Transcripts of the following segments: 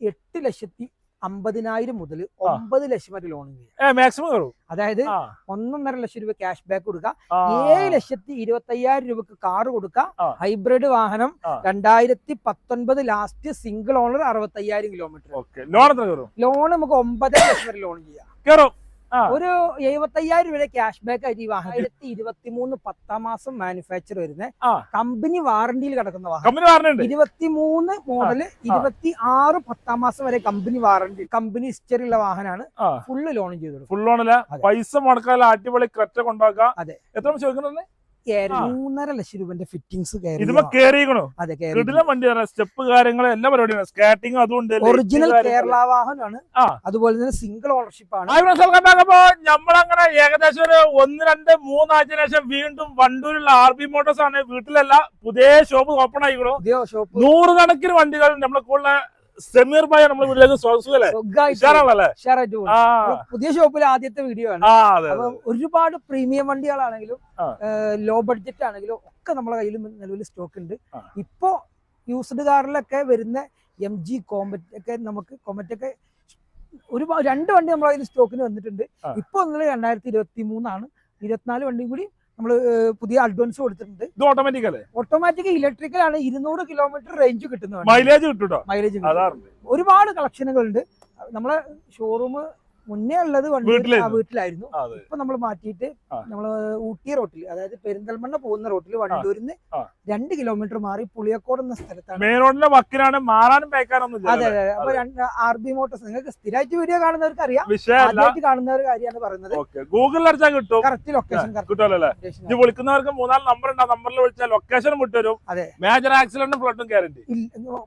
എട്ട് ലക്ഷത്തി അമ്പതിനായിരം മുതൽ ഒമ്പത് ലക്ഷം വരെ ലോൺ മാക്സിമം അതായത് ഒന്നൊന്നര ലക്ഷം രൂപ ക്യാഷ് ബാക്ക് കൊടുക്കുക. ഏഴ് ലക്ഷത്തി ഇരുപത്തി അയ്യായിരം രൂപക്ക് കാറ് കൊടുക്കുക ഹൈബ്രിഡ് വാഹനം. രണ്ടായിരത്തി പത്തൊൻപത് ലാസ്റ്റ് സിംഗിൾ ഓണർ അറുപത്തി അയ്യായിരം കിലോമീറ്റർ ലോൺ നമുക്ക് ഒമ്പതര ലക്ഷം വരെ ലോൺ ചെയ്യാം. ഒരു എഴുപത്തയ്യായിരം രൂപയുടെ ക്യാഷ് ബാക്ക് ആയിട്ട് ഈ വാഹനം ആയിരത്തി ഇരുപത്തി മൂന്ന് പത്താം മാസം മാനുഫാക്ചർ വരുന്ന കമ്പനി വാറണ്ടിയിൽ കിടക്കുന്ന വാഹനം. ഇരുപത്തി മൂന്ന് മോഡൽ ഇരുപത്തി ആറ് പത്താം മാസം വരെ കമ്പനി വാറണ്ടി കമ്പനി ഹിസ്റ്ററി ഉള്ള വാഹനമാണ്. ഫുള്ള് ലോൺ ചെയ്തത് ഫുൾ ലോണല്ല അതെ. പൈസ മുടക്കാതെ അടിപൊളി കറ്റ കൊണ്ടാക്കാം അതെ. എത്ര ആ. മൂന്നര ലക്ഷം രൂപന്റെ ഫിറ്റിംഗ്സ് കയറി ഇതുമ്പോ കേറിയിക്കണോ അതെ വണ്ടി സ്റ്റെപ്പ് കാര്യങ്ങൾ എല്ലാ പരിപാടിയാണ് സ്കാറ്റിംഗ് അതുകൊണ്ട് ഒറിജിനൽ കേരള വാഹനമാണ്. അതുപോലെ തന്നെ സിംഗിൾ ഓണർഷിപ്പ് ആണ്. നമ്മളങ്ങനെ ഏകദേശം ഒരു ഒന്ന് രണ്ട് മൂന്നാഴ്ച ശേഷം വീണ്ടും വണ്ടൂരുള്ള ആർ ബി മോട്ടോഴ്സ് ആണ്. വീട്ടിലല്ല പുതിയ ഷോപ്പ് ഓപ്പൺ ആയിക്കണു. ഷോപ്പ് നൂറുകണക്കിന് വണ്ടികൾ നമ്മളെ കൂടുതൽ സെമീർ ഭായ നമ്മുടെ വീട്ടിലേക്ക് പുതിയ ഷോപ്പിലെ ആദ്യത്തെ വീഡിയോ ആണ്. ഒരുപാട് പ്രീമിയം വണ്ടികളാണെങ്കിലും ലോ ബഡ്ജറ്റ് ആണെങ്കിലും ഒക്കെ നമ്മളെ കയ്യിൽ നിലവിൽ സ്റ്റോക്ക് ഉണ്ട്. ഇപ്പോ യൂസ്ഡ് കാറിലൊക്കെ വരുന്ന എം ജി കോമറ്റ് ഒക്കെ നമുക്ക് കോമറ്റ് ഒക്കെ ഒരുപാട് രണ്ട് വണ്ടി നമ്മളെ സ്റ്റോക്കിന് വന്നിട്ടുണ്ട്. ഇപ്പൊ ഒന്നുള്ളത് രണ്ടായിരത്തി ഇരുപത്തി മൂന്നാണ് ഇരുപത്തിനാല് വണ്ടിയും കൂടി നമ്മൾ പുതിയ അഡ്വാൻസ് കൊടുത്തിട്ടുണ്ട്. ഇത് ഓട്ടോമാറ്റിക് അല്ലേ? ഓട്ടോമാറ്റിക് ഇലക്ട്രിക്കൽ ആണ്. ഇരുന്നൂറ് കിലോമീറ്റർ റേഞ്ച് കിട്ടുന്നത് മൈലേജ് കിട്ടും മൈലേജ് ഒരുപാട് കളക്ഷനുകൾ ഉണ്ട് നമ്മളെ ഷോറൂം മുന്നേ ഉള്ളത് വണ്ടി വീട്ടിലായിരുന്നു. ഇപ്പൊ നമ്മൾ മാറ്റിയിട്ട് നമ്മൾ നമ്മൾ ഊട്ടി റോട്ടിൽ അതായത് പെരിന്തൽമണ്ണ പോകുന്ന റോട്ടിൽ വണ്ടൂരിന്ന് ആ. രണ്ട് കിലോമീറ്റർ മാറി പുളിയക്കോട് എന്ന സ്ഥലത്താണ്. മെയിൻ റോഡിന്റെ വക്കിനാണ് മാറാനും പേക്കാനൊന്നും അതെ അതെ അപ്പൊ രണ്ട് ആർ ബി മോട്ടോർസ് നിങ്ങൾക്ക് സ്ഥിരമായിട്ട് വീഡിയോ കാണുന്നവർക്ക് അറിയാം ആദ്യമായിട്ട് കാണുന്ന കാണുന്നവർ കാര്യമാണ് പറയുന്നത്. ഗൂഗിളിൽ അടിച്ചാൽ കിട്ടും. കറക്റ്റ് ലൊക്കേഷൻ കിട്ടുമല്ലോ ഇത് വിളിക്കുന്നവർക്ക് മൂന്നാൽ നമ്പർ ഉണ്ട്. ആ നമ്പറിൽ വിളിച്ചാൽ ലൊക്കേഷൻ വിട്ടുവരും അതെ. മേജർ ആക്സിഡന്റും ഫ്ലഡും ഗ്യാരണ്ടി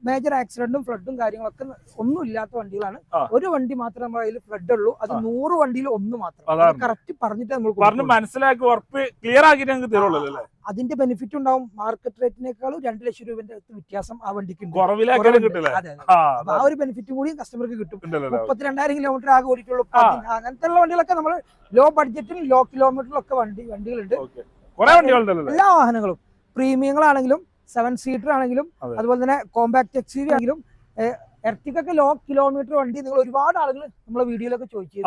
മേജർ ആക്സിഡന്റും ഫ്ലഡും കാര്യങ്ങളൊക്കെ ഒന്നും ഇല്ലാത്ത വണ്ടികളാണ് ഒരു വണ്ടി മാത്രമേ കയ്യിൽ ഫ്ലഡ് ഉള്ളൂ. അത്. നൂറ് വണ്ടിയിൽ ഒന്ന് മാത്രം. കറക്റ്റ് പറഞ്ഞിട്ട് നമ്മൾ പറഞ്ഞ് മനസ്സിലാക്കി ഉറപ്പ് ക്ലിയർ ആക്കിയിട്ട് ഞങ്ങൾക്ക് തരുള്ളൂ അല്ലേ? അതിന്റെ ബെനിഫിറ്റ് ഉണ്ടാവും. മാർക്കറ്റ് റേറ്റിനേക്കാളും രണ്ട് ലക്ഷം രൂപന്റെ അടുത്ത് വ്യത്യാസം ആ വണ്ടിക്ക്. ആ ഒരു ബെനിഫിറ്റ് കൂടി കസ്റ്റമർക്ക് കിട്ടും. മുപ്പത്തിരണ്ടായിരം കിലോമീറ്റർ ആകെ ഓടിക്കുള്ളൂ അങ്ങനത്തെയുള്ള അങ്ങനത്തെ ഉള്ള വണ്ടികളൊക്കെ നമ്മൾ ലോ ബഡ്ജറ്റിലും ലോ കിലോമീറ്ററിലും ഒക്കെ വണ്ടി വണ്ടികളുണ്ട്. എല്ലാ വാഹനങ്ങളും. പ്രീമിയങ്ങളാണെങ്കിലും സെവൻ സീറ്റർ ആണെങ്കിലും അതുപോലെ തന്നെ കോമ്പാക്ട് എക്സ് ആണെങ്കിലും എർട്ടിക്കൊക്കെ ലോ കിലോമീറ്റർ വണ്ടി നിങ്ങൾ ഒരുപാട് ആളുകൾ നമ്മളെ വീഡിയോയിലൊക്കെ ചോദിച്ചു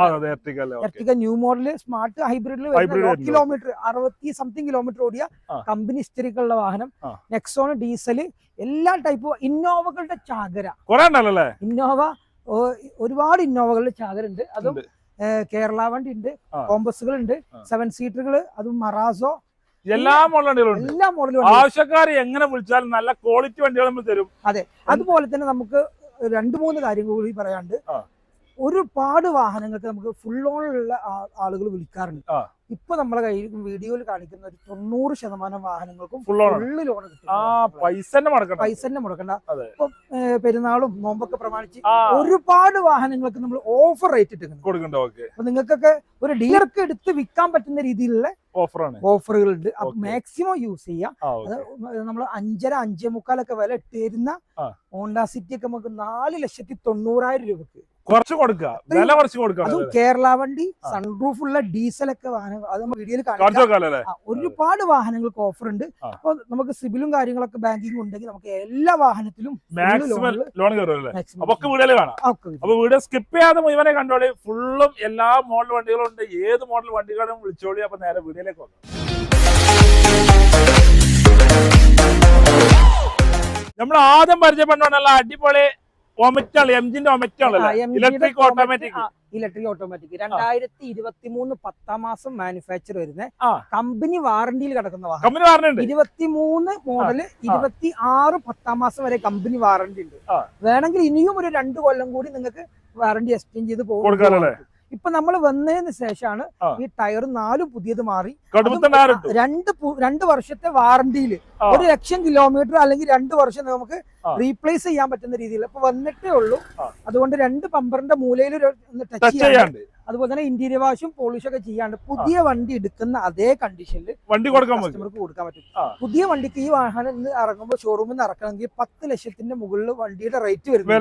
ന്യൂ മോഡൽ സ്മാർട്ട് ഹൈബ്രിഡിൽ ലോ കിലോമീറ്റർ അറുപത്തി സംതിങ് കിലോമീറ്റർ ഓടിയ. കമ്പനി ഹിസ്റ്ററിക്കുള്ള വാഹനം. നെക്സോണ് നെക്സോൺ ഡീസൽ എല്ലാ ടൈപ്പ് ഇന്നോവകളുടെ ചാകര. ഇന്നോവ ഒരുപാട് ഇന്നോവകളുടെ ചാകര ഉണ്ട്. അതും കേരള വണ്ടി ഉണ്ട്. കോമ്പസുകൾ ഉണ്ട്. സെവൻ സീറ്ററുകൾ അതും മറാസോ. എല്ലാ മോഡൽ വണ്ടികളും എല്ലാ മോഡലും ആവശ്യക്കാർ എങ്ങനെ വിളിച്ചാലും നല്ല ക്വാളിറ്റി വണ്ടികൾ നമ്മൾ തരും. അതെ. അതുപോലെ തന്നെ നമുക്ക് രണ്ട് മൂന്ന് കാര്യങ്ങൾ കൂടി പറയാണ്ട്. ഒരുപാട് വാഹനങ്ങൾക്ക് നമുക്ക് ഫുൾ ഓണുള്ള ആളുകൾ വിളിക്കാറുണ്ട്. ഇപ്പൊ നമ്മളെ കയ്യിൽ വീഡിയോയിൽ കാണിക്കുന്ന ഒരു തൊണ്ണൂറ് ശതമാനം വാഹനങ്ങൾക്കും. ഫുള്ള് ലോൺ കിട്ടും. പൈസ തന്നെ മുടക്കണം മുടക്കണ്ട. ഇപ്പൊ പെരുന്നാളും നോമ്പൊക്കെ പ്രമാണിച്ച് ഒരുപാട് വാഹനങ്ങൾക്ക് നമ്മൾ ഓഫർ റേറ്റ് ഇട്ടിട്ടുണ്ട്. അപ്പൊ നിങ്ങൾക്കൊക്കെ ഒരു ഡീലർക്ക് എടുത്ത് വിൽക്കാൻ പറ്റുന്ന രീതിയിലുള്ള ഓഫറാണ് ഓഫറുകൾ ഉണ്ട് അപ്പൊ മാക്സിമം യൂസ് ചെയ്യാം. നമ്മൾ അഞ്ചര അഞ്ചേ മുക്കാലൊക്കെ വില ഇട്ട് തരുന്ന. ഹോണ്ട സിറ്റി ഒക്കെ നമുക്ക് നാല് ലക്ഷത്തി തൊണ്ണൂറായിരം രൂപക്ക് കുറച്ച് കൊടുക്കുക. വില കുറച്ച് കൊടുക്കുക അതും കേരള വണ്ടി സൺപ്രൂഫ് സൺറൂഫ് ഉള്ള ഡീസൽ ഒക്കെ വാഹനങ്ങൾ അത് നമ്മൾ വീഡിയോയിൽ ഒരുപാട് വാഹനങ്ങൾക്ക് ഓഫർ ഉണ്ട്. അപ്പൊ നമുക്ക് സിബിലും കാര്യങ്ങളൊക്കെ ബാങ്കിങ് ഉണ്ടെങ്കിൽ നമുക്ക് എല്ലാ വാഹനത്തിലും മാക്സിമം ലോൺ ഒക്കെ കാണാം. അപ്പൊ വീഡിയോ സ്കിപ്പ് ചെയ്യാതെ മുഴുവനെ കണ്ടോളി ഫുള്ളും എല്ലാ മോഡൽ വണ്ടികളും ഉണ്ട്. ഏത് മോഡൽ വണ്ടികളും വിളിച്ചോളി അപ്പൊ നേരെ വീഡിയോയിലേക്ക് വന്നു. നമ്മൾ ആദ്യം പരിചയപ്പെട്ട നല്ല അടിപൊളി ഒമറ്റാണ് എംജിന്റെ ഒമറ്റാണല്ലോ ഇലക്ട്രിക് ഓട്ടോമാറ്റിക് ഇലക്ട്രിക് ഓട്ടോമാറ്റിക് രണ്ടായിരത്തി ഇരുപത്തി മൂന്ന് പത്താം മാസം മാനുഫാക്ചർ വരുന്ന കമ്പനി വാറണ്ടിയിൽ കിടക്കുന്ന വാഹനം. ഇരുപത്തി മൂന്ന് മോഡൽ ഇരുപത്തി ആറ് പത്താം മാസം വരെ കമ്പനി വാറണ്ടി ഉണ്ട്. വേണമെങ്കിൽ ഇനിയും ഒരു രണ്ട് കൊല്ലം കൂടി നിങ്ങൾക്ക് വാറണ്ടി എക്സ്ചേഞ്ച് ചെയ്ത് പോകും. ഇപ്പൊ നമ്മൾ വന്നതിന് ശേഷമാണ് ഈ ടയർ നാലും പുതിയത് മാറി. രണ്ട് രണ്ട് വർഷത്തെ വാറണ്ടിയിൽ. ഒരു ലക്ഷം കിലോമീറ്റർ അല്ലെങ്കിൽ രണ്ട് വർഷം നമുക്ക് റീപ്ലേസ് ചെയ്യാൻ പറ്റുന്ന രീതിയിൽ. അപ്പൊ വന്നിട്ടേ ഉള്ളൂ. അതുകൊണ്ട് രണ്ട് പമ്പറിന്റെ മൂലയിൽ ടച്ച് ചെയ്യാണ്ട് അതുപോലെ തന്നെ ഇന്റീരിയർ വാഷും പോളിഷും ഒക്കെ ചെയ്യാണ്ട് പുതിയ വണ്ടി എടുക്കുന്ന അതേ കണ്ടീഷനിൽ വണ്ടി കൊടുക്കാൻ പറ്റും കസ്റ്റമർക്ക് കൊടുക്കാൻ പറ്റും. പുതിയ വണ്ടിക്ക് ഈ വാഹനം ഇന്ന് ഇറങ്ങുമ്പോൾ ഷോറൂമിൽ നിന്ന് ഇറക്കണമെങ്കിൽ പത്ത് ലക്ഷത്തിന്റെ മുകളിൽ വണ്ടിയുടെ റേറ്റ് വരും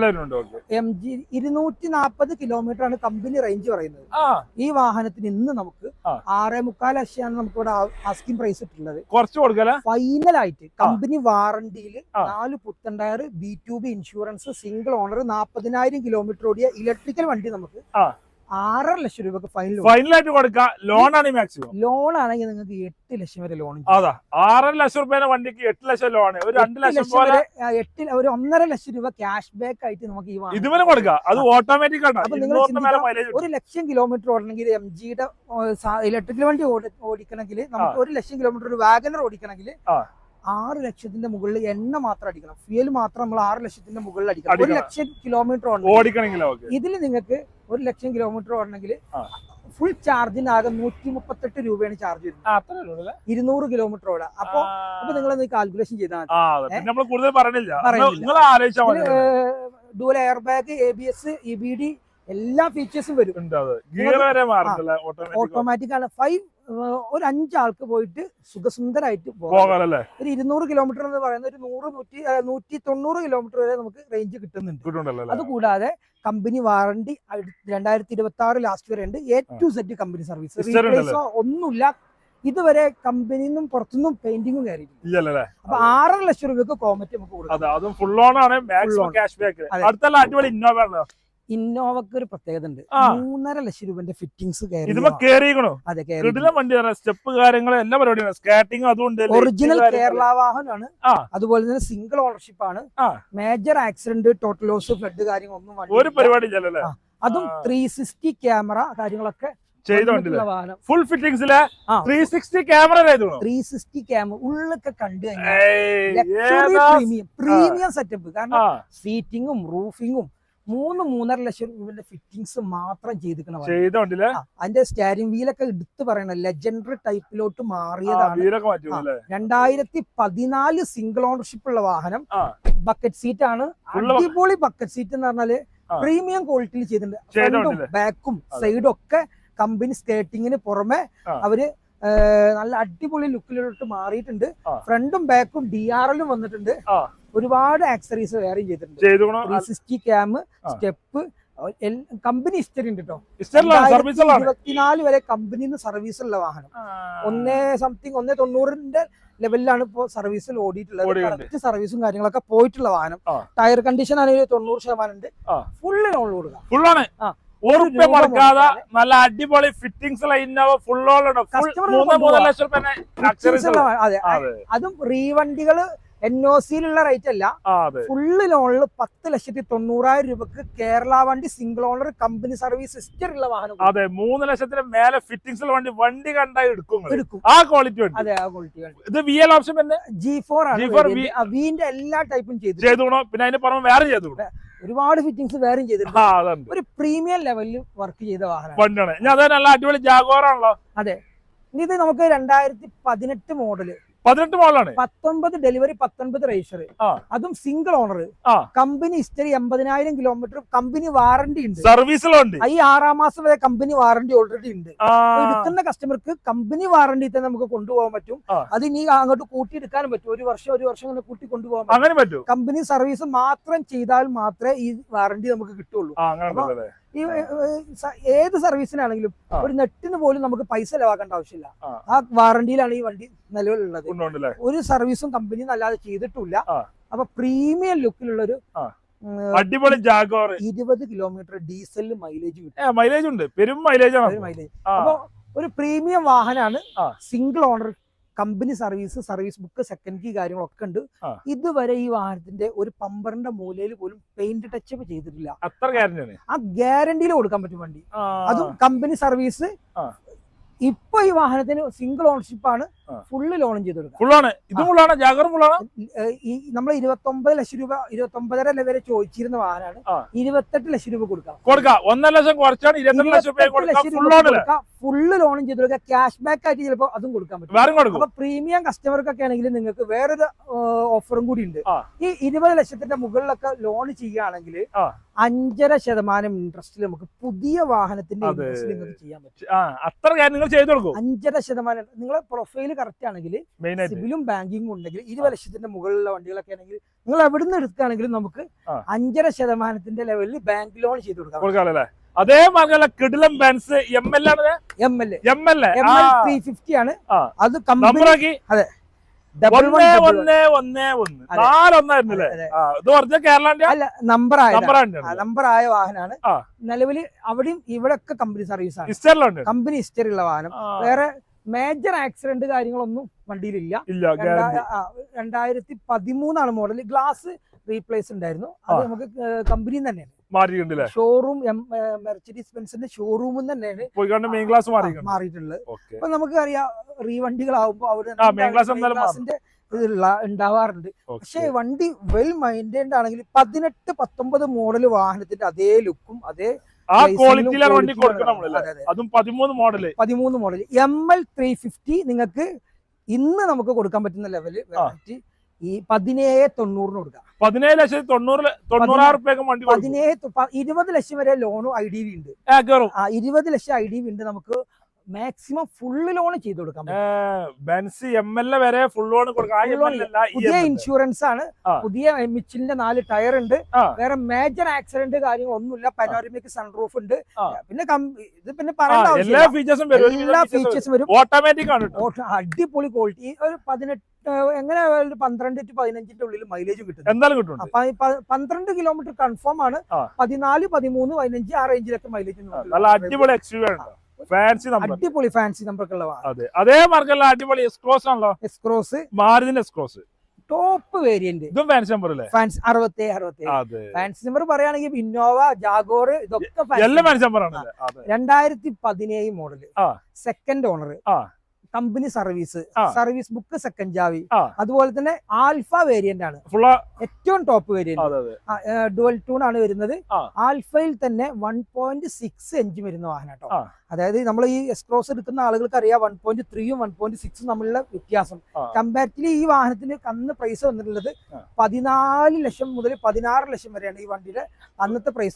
എം ജി ഇരുന്നൂറ്റി നാൽപ്പത് കിലോമീറ്റർ ആണ് കമ്പനി റേഞ്ച് പറയുന്നത്. ഈ വാഹനത്തിന് ഇന്ന് നമുക്ക്. ആറേ മുക്കാൽ ലക്ഷമാണ് നമുക്ക് ഇവിടെ ആസ്കിംഗ് പ്രൈസ് ഇട്ടുള്ളത്. കുറച്ച് കൊടുക്കല? ഫൈനൽ ആയിട്ട് കമ്പനി വാറണ്ടിയിൽ. നാല് പുത്തൻ tyre B to B insurance single owner നാൽപ്പതിനായിരം കിലോമീറ്റർ ഓടിയ ഇലക്ട്രിക്കൽ വണ്ടി നമുക്ക്. ആറര ലക്ഷം രൂപക്ക് ഫൈനൽ ഫൈനലായിട്ട് കൊടുക്കാം. ലോൺ ആണ് മാക്സിമം ലോൺ ആണെങ്കിൽ നിങ്ങൾക്ക് എട്ട് ലക്ഷം വരെ ലോൺ അതാ. ആറര ലക്ഷം രൂപ വണ്ടിക്ക് എട്ട് ലക്ഷം ലോൺ ഒരു രണ്ട് ലക്ഷം പോലെ എട്ട് ഒരു ഒന്നര ലക്ഷം രൂപ ക്യാഷ് ബാക്ക് ആയിട്ട് നമുക്ക് ഈ ഇതുവരെ കൊടുക്കാം. അത് ഓട്ടോമാറ്റിക് ആണ്. അപ്പൊ നിങ്ങൾ ഒരു ലക്ഷം കിലോമീറ്റർ ഓടണമെങ്കിൽ എം ജിയുടെ ഇലക്ട്രിക്കൽ വണ്ടി ഓടി- ഓടിക്കണമെങ്കിൽ നമുക്ക് ഒരു ലക്ഷം കിലോമീറ്റർ ഒരു വാഗനർ ഓടിക്കണമെങ്കിൽ. ആറ് ലക്ഷത്തിന്റെ മുകളിൽ എണ്ണ മാത്രം അടിക്കണം. ഫ്യൂൽ മാത്രം നമ്മൾ ആറ് ലക്ഷത്തിന്റെ മുകളിൽ അടിക്കണം. ഒരു ലക്ഷം കിലോമീറ്റർ ഓടണം. ഓടിക്കണമെങ്കിലോ ഓക്കെ. ഇതിൽ നിങ്ങൾക്ക് ഒരു ലക്ഷം കിലോമീറ്റർ ഓടണമെങ്കിൽ ഫുൾ ചാർജിന് ആകെ നൂറ്റി മുപ്പത്തെട്ട് രൂപയാണ് ചാർജ് വരുന്നത്. ഇരുന്നൂറ് കിലോമീറ്റർ ഓടാ. അപ്പൊ. അപ്പൊ നിങ്ങൾ കാൽക്കുലേഷൻ ചെയ്താൽ dual air bag A B S E B D എല്ലാ ഫീച്ചേഴ്സും വരും. ഓട്ടോമാറ്റിക് ആണ്. ഫൈവ് ഒരു അഞ്ചാൾക്ക് പോയിട്ട് സുഖസുന്ദരായിട്ട് പോകാം. പോകാനല്ലേ ഒരു ഇരുന്നൂറ് കിലോമീറ്റർ എന്ന് പറയുന്ന ഒരു നൂറ് നൂറ്റി നൂറ്റി തൊണ്ണൂറ് കിലോമീറ്റർ വരെ നമുക്ക് റേഞ്ച് കിട്ടുന്നുണ്ട്. അതുകൂടാതെ അത് കമ്പനി വാറണ്ടി രണ്ടായിരത്തി ഇരുപത്തി ആറ് ലാസ്റ്റ് വരെ ഉണ്ട്. A to Z company service? റീപ്ലേസോ ഒന്നുമില്ല. ഇതുവരെ കമ്പനിയിൽ നിന്നും പുറത്തുനിന്നും പെയിന്റിങ്ങും കയറിയിട്ടില്ല. അപ്പൊ ആറര ലക്ഷം രൂപയ്ക്ക് കോമറ്റ് നമുക്ക് കൊടുക്കാം. അതെ ഫുൾ ഓൺ ആണ്. അടുത്തുള്ള അടിപൊളി ഇന്നോവ ഇന്നോവക്ക് ഒരു പ്രത്യേകത ഉണ്ട്. മൂന്നര ലക്ഷം രൂപന്റെ ഫിറ്റിംഗ്സ് അതെ സ്റ്റെപ്പ് കാര്യങ്ങൾ എല്ലാ പരിപാടിയാണ്. സ്കാറ്റിംഗ് അതും ഒറിജിനൽ കേരള വാഹനമാണ്. അതുപോലെ തന്നെ സിംഗിൾ ഓണർഷിപ്പ് ആണ്. ആ. Major accident total loss flood കാര്യങ്ങളൊന്നും ഒരു പരിപാടി അതും. ത്രീ സിക്സ്റ്റി ക്യാമറ കാര്യങ്ങളൊക്കെ ഫുൾ ഫിറ്റിംഗ്സിലെ ആ. ത്രീ സിക്സ്റ്റി ക്യാമറ ചെയ്തോണോ? ത്രീ സിക്സ്റ്റി ക്യാമറ ഉള്ളൊക്കെ കണ്ടു കഴിഞ്ഞാൽ? പ്രീമിയം പ്രീമിയം സെറ്റപ്പ് കാരണം സീറ്റിങ്ങും റൂഫിങ്ങും മൂന്ന് മൂന്നര ലക്ഷം രൂപയുടെ ഫിറ്റിംഗ്സ് മാത്രം ചെയ്തിരിക്കണ അതിന്റെ സ്റ്റാരിംഗ് വീലൊക്കെ എടുത്തു പറയണ ലെജൻഡറി ടൈപ്പിലോട്ട് മാറിയതാണ്. രണ്ടായിരത്തി പതിനാല് സിംഗിൾ ഓണർഷിപ്പ് ഉള്ള വാഹനം ബക്കറ്റ് സീറ്റ് ആണ്. അടിപൊളി ബക്കറ്റ് സീറ്റ് എന്ന് പറഞ്ഞാൽ പ്രീമിയം ക്വാളിറ്റിയിൽ ചെയ്തിട്ടുണ്ട്. ഫ്രണ്ടും ബാക്കും. സൈഡും ഒക്കെ കമ്പനി സ്കേട്ടിങ്ങിന് പുറമെ അവർ നല്ല അടിപൊളി ലുക്കിലോട്ട് മാറിയിട്ടുണ്ട്. ഫ്രണ്ടും ബാക്കും ഡി ആർ എല്ലും വന്നിട്ടുണ്ട്. ഒരുപാട് ആക്സറീസ് വേറെയും ചെയ്തിട്ടുണ്ട്. Three sixty cam step company history ഉണ്ട് കേട്ടോ ഇരുപത്തിനാല് വരെ കമ്പനിയിൽ സർവീസ് ഉള്ള വാഹനം. ഒന്നേ സംതിങ് ഒന്നേ തൊണ്ണൂറിന്റെ ലെവലിലാണ് ഇപ്പോ സർവീസിൽ ഓടിയിട്ടുള്ളത്. കറക്റ്റ് സർവീസും കാര്യങ്ങളൊക്കെ പോയിട്ടുള്ള വാഹനം. ടയർ കണ്ടീഷൻ ആണെങ്കിൽ തൊണ്ണൂറ് ശതമാനം ഉണ്ട്. ഫുള്ള് ലോൺ കൊടുക്കാം ഫുള്ളാണ് ആ. രൂപ മുടക്കാതെ നല്ല അടിപൊളി ഫിറ്റിംഗ്സ് ഇന്നോവ മൂന്ന്. ലക്ഷം റുപ്യ Features അതെ. റീവണ്ടികൾ എൻ ഒ സിയിലുള്ള റേറ്റ് അല്ല. ഫുള്ള് ലോണിൽ പത്ത് ലക്ഷത്തി തൊണ്ണൂറായിരം രൂപക്ക് കേരള വണ്ടി single owner company service history ഉള്ള വാഹനം അതെ മൂന്ന് ലക്ഷത്തിന് മേലെ ഫിറ്റിംഗ്സ് വണ്ടി വണ്ടി കണ്ടായി എടുക്കും എടുക്കും. ആ ക്വാളിറ്റി വണ്ടി. അതെ ആ ക്വാളിറ്റി വണ്ടി. ഇത് V L option G four ആണ്. G4 variant. ആ വീന്റെ എല്ലാ ടൈപ്പും ചെയ്തു ചെയ്തു പിന്നെ അതിന് പുറമെ വേറെ ചെയ്തുകൂടോ? ഒരുപാട് ഫിറ്റിംഗ്സ് വേറെയും ചെയ്തിട്ടുണ്ട്. ഒരു പ്രീമിയം ലെവലിൽ വർക്ക് ചെയ്ത വാഹനം ഞാൻ അതെ അടിപൊളി ജാഗോറാണല്ലോ ഇനി ഇത് നമുക്ക് രണ്ടായിരത്തി പതിനെട്ട് മോഡൽ പതിനെട്ട് മോളാണ് പത്തൊമ്പത് ഡെലിവറി പത്തൊൻപത് രജിസ്റ്റർ അതും സിംഗിൾ ഓണർ കമ്പനി ഹിസ്റ്ററി എൺപതിനായിരം കിലോമീറ്റർ കമ്പനി വാറണ്ടി ഉണ്ട്. സർവീസിലുണ്ട് ഈ ആറാം മാസം വരെ കമ്പനി വാറണ്ടി ഓൾറെഡി ഉണ്ട്. എടുക്കുന്ന കസ്റ്റമർക്ക് കമ്പനി വാറണ്ടി തന്നെ നമുക്ക് കൊണ്ടുപോകാൻ പറ്റും. അത് ഇനി അങ്ങോട്ട് കൂട്ടിയെടുക്കാനും പറ്റും. ഒരു വർഷം ഒരു വർഷം അങ്ങനെ കൂട്ടി കൊണ്ടുപോകാൻ പറ്റും. അങ്ങനെ പറ്റും. കമ്പനി സർവീസ് മാത്രം ചെയ്താൽ മാത്രമേ ഈ വാറണ്ടി നമുക്ക് കിട്ടുള്ളൂ. ഈ ഏത് സർവീസിനാണെങ്കിലും. ഒരു നെറ്റിന് പോലും നമുക്ക് പൈസ ചെലവാക്കേണ്ട ആവശ്യമില്ല. ആ. വാറണ്ടിയിലാണ് ഈ വണ്ടി നിലവിലുള്ളത്. ഒരു സർവീസും കമ്പനി അല്ലാതെ ചെയ്തിട്ടില്ല. അപ്പൊ പ്രീമിയം ലുക്കിലുള്ള ഒരു അടിപൊളി ജാഗോർ ഇരുപത് കിലോമീറ്റർ ഡീസലിൽ മൈലേജ് കിട്ടും. മൈലേജ് ഉണ്ട്. പെരും മൈലേജ് ആണ് മൈലേജ്. അപ്പൊ ഒരു പ്രീമിയം വാഹനമാണ് single owner company service service book second key കാര്യങ്ങളൊക്കെ ഉണ്ട്. ഇതുവരെ ഈ വാഹനത്തിന്റെ ഒരു പമ്പറിന്റെ മൂലയിൽ പോലും പെയിന്റ് ടച്ചപ്പ് ചെയ്തിട്ടില്ല. അത്ര ആ ഗ്യാരണ്ടിയിൽ കൊടുക്കാൻ പറ്റും വണ്ടി. അതും കമ്പനി സർവീസ്. ഇപ്പൊ ഈ വാഹനത്തിന് സിംഗിൾ ഓണർഷിപ്പ് ആണ്. ഫുള്ള് ലോൺ ചെയ്ത് കൊടുക്കുക ഏഹ് ഈ നമ്മൾ ഇരുപത്തി ഒമ്പത് ലക്ഷം രൂപ ഇരുപത്തി ഒമ്പതര വരെ ചോദിച്ചിരുന്ന വാഹനമാണ്. ഇരുപത്തെട്ട് ലക്ഷം രൂപ കൊടുക്കാം. കൊടുക്കാം. ഒന്നര ലക്ഷം കുറച്ചാണ് ഫുള്ള് ലോണും ചെയ്ത് കൊടുക്കുക ക്യാഷ് ബാക്ക് ആയിട്ട് ചിലപ്പോൾ അതും കൊടുക്കാൻ പറ്റും. അപ്പൊ പ്രീമിയം കസ്റ്റമർക്കൊക്കെ ആണെങ്കിൽ നിങ്ങൾക്ക് വേറൊരു ഓഫറും കൂടി ഉണ്ട്. ഈ ഇരുപത് ലക്ഷത്തിന്റെ മുകളിലൊക്കെ ലോൺ ചെയ്യുകയാണെങ്കിൽ. അഞ്ചര ശതമാനം ഇൻട്രസ്റ്റിൽ നമുക്ക് പുതിയ വാഹനത്തിന്റെ അതെ. ഇൻട്രസ്റ്റ് നിങ്ങൾക്ക് ചെയ്യാൻ പറ്റും. അത്ര കാര്യങ്ങൾ ചെയ്തു കൊടുക്കും. അഞ്ചര ശതമാനം നിങ്ങളെ പ്രൊഫൈൽ കറക്റ്റ് ആണെങ്കിൽ സിബിലും ബാങ്കിങ്ങും ഉണ്ടെങ്കിൽ ഇരുപത് ലക്ഷത്തിന്റെ മുകളിലുള്ള വണ്ടികളൊക്കെ ആണെങ്കിൽ നിങ്ങൾ എവിടുന്ന് എടുക്കുകയാണെങ്കിലും നമുക്ക്. അഞ്ചര ശതമാനത്തിന്റെ ലെവലിൽ ബാങ്ക് ലോൺ ചെയ്ത് കൊടുക്കാം. അതേ മാർഗമല്ല കിടിലം ബാൻസ് എം എൽ ആണ് M L A L three fifty ആണ്. അത് കമ്പനി ഡബിൾ ഒന്നേ ഒന്നേ ഒന്നേ ഒന്ന്. അതെ. ഇത് പറഞ്ഞ അല്ല നമ്പർ ആയ നമ്പർ ആയ വാഹനമാണ് നിലവിൽ നിലവിൽ അവിടെയും ഇവിടെ ഒക്കെ കമ്പനി സർവീസ് ആണ് കമ്പനി ഹിസ്റ്ററി ഉള്ള വാഹനം. വേറെ മേജർ ആക്സിഡന്റ് കാര്യങ്ങളൊന്നും വണ്ടിയിലില്ല. രണ്ടായിരത്തി പതിമൂന്നാണ് മോഡൽ ഗ്ലാസ് റീപ്ലേസ് ഉണ്ടായിരുന്നു. അത് നമുക്ക് കമ്പനി തന്നെയാണ് മാറിയിട്ടുണ്ടല്ലേ ഷോറൂം മെർച്ചഡീസ് ബെൻസിന്റെ ഷോറൂമിൽ തന്നെയാണ് പോയി കണ്ട് മെയിൻ ക്ലാസ് മാറിയിട്ടുണ്ട്. മാറിയിട്ടുള്ളത്. അപ്പൊ നമുക്ക് അറിയാം അവിടെ എന്തായാലും മാറും. ഗ്ലാസിന്റെ ഇത് ഉള്ള- ഉണ്ടാവാറുണ്ട്. പക്ഷേ വണ്ടി വെൽ മൈന്റൈൻഡ് ആണെങ്കിൽ പതിനെട്ട് പത്തൊമ്പത് മോഡൽ വാഹനത്തിന്റെ അതേ ലുക്കും അതേ ആ ക്വാളിറ്റിയിലാണ് വണ്ടി കൊടുക്കണം അതെ, പതിമൂന്ന് മോഡൽ പതിമൂന്ന് model M L three fifty നിങ്ങൾക്ക് ഇന്ന് നമുക്ക് കൊടുക്കാൻ പറ്റുന്ന ലെവൽ വെറൈറ്റി ഈ പതിനേഴ് തൊണ്ണൂറിന് കൊടുക്കുക. പതിനേഴ് ലക്ഷത്തി തൊണ്ണൂറ് തൊണ്ണൂറായിരം റുപ്യക്ക് വണ്ടി പതിനേഴ് ഇരുപത് ലക്ഷം വരെ ലോണും ഐ ഡി വി ഉണ്ട്. ഇരുപത് ലക്ഷം ഐ ഡി വി ഉണ്ട് നമുക്ക്. മാക്സിമം ഫുള്ള് ലോൺ ചെയ്ത് കൊടുക്കാൻ പറ്റും ബെൻസ് എം എൽ എ വരെ ഫുൾ ലോൺ കൊടുക്കാം. പുതിയ ഇൻഷുറൻസ് ആണ്. പുതിയ മിച്ചിലിന്റെ നാല് ടയർ ഉണ്ട്. വേറെ മേജർ ആക്സിഡന്റ് കാര്യങ്ങളൊന്നുമില്ല. പനോരമിക് സൺറൂഫ് ഉണ്ട്. പിന്നെ ഇത് പിന്നെ പറയേണ്ട എല്ലാ ഫീച്ചേഴ്സും വരും. എല്ലാ ഫീച്ചേഴ്സും വരും. ഓട്ടോമാറ്റിക് ആണ് അടിപൊളി ക്വാളിറ്റി ഒരു പതിനെട്ട് എങ്ങനെ പന്ത്രണ്ട് ടു പതിനഞ്ചിന്റെ ഉള്ളിൽ മൈലേജ് കിട്ടും എന്തായാലും കിട്ടും. പന്ത്രണ്ട് കിലോമീറ്റർ കൺഫേം ആണ്. പതിനാല് പതിമൂന്ന് പതിനഞ്ച് ആ റേഞ്ചിലൊക്കെ മൈലേജ് നല്ല അടിപൊളി എക്സ്പീരിയൻസ് ആണ് ഫാൻസി നമ്പർ അടിപൊളി ഫാൻസി നമ്പർക്കുള്ള അതെ. അതേ മാർക്കല്ല അടിപൊളി എക്സ്ക്രോസ് ആണല്ലോ. എക്സ്ക്രോസ് മാരുതിന്റെ എക്സ്ക്രോസ് ടോപ്പ് വേരിയന്റ് ഇതും ഫാൻസി നമ്പർ അല്ലേ? ഫാൻസ് അറുപത്തി അറുപത്തി ഫാൻസി നമ്പർ പറയുകയാണെങ്കിൽ ഇന്നോവ ജാഗോർ ഇതൊക്കെ എല്ലാം ഫാൻസി നമ്പർ ആണ്. രണ്ടായിരത്തി പതിനേഴ് മോഡൽ സെക്കൻഡ് ഓണർ ആ. Company service service book second Xavi. അതുപോലെ തന്നെ ആൽഫ വേരിയന്റ് ആണ്. ഏറ്റവും ടോപ്പ് വേരിയന്റ് ഡുവൽ ടൂൺ ആണ് വരുന്നത്. ആൽഫയിൽ തന്നെ വൺ പോയിന്റ് സിക്സ് എഞ്ചിൻ വരുന്ന വാഹനം കേട്ടോ. അതായത് നമ്മൾ ഈ എക്സ്ക്രോസ് എടുക്കുന്ന ആളുകൾക്ക് അറിയാം വൺ പോയിന്റ് ത്രീയും വൺ പോയിന്റ് സിക്സും തമ്മിലുള്ള വ്യത്യാസം. കമ്പാരിറ്റീവ്ലി ഈ വാഹനത്തിന് അന്ന് പ്രൈസ് വന്നിട്ടുള്ളത്. പതിനാല് ലക്ഷം മുതൽ പതിനാറ് ലക്ഷം വരെയാണ് ഈ വണ്ടിയുടെ അന്നത്തെ പ്രൈസ്.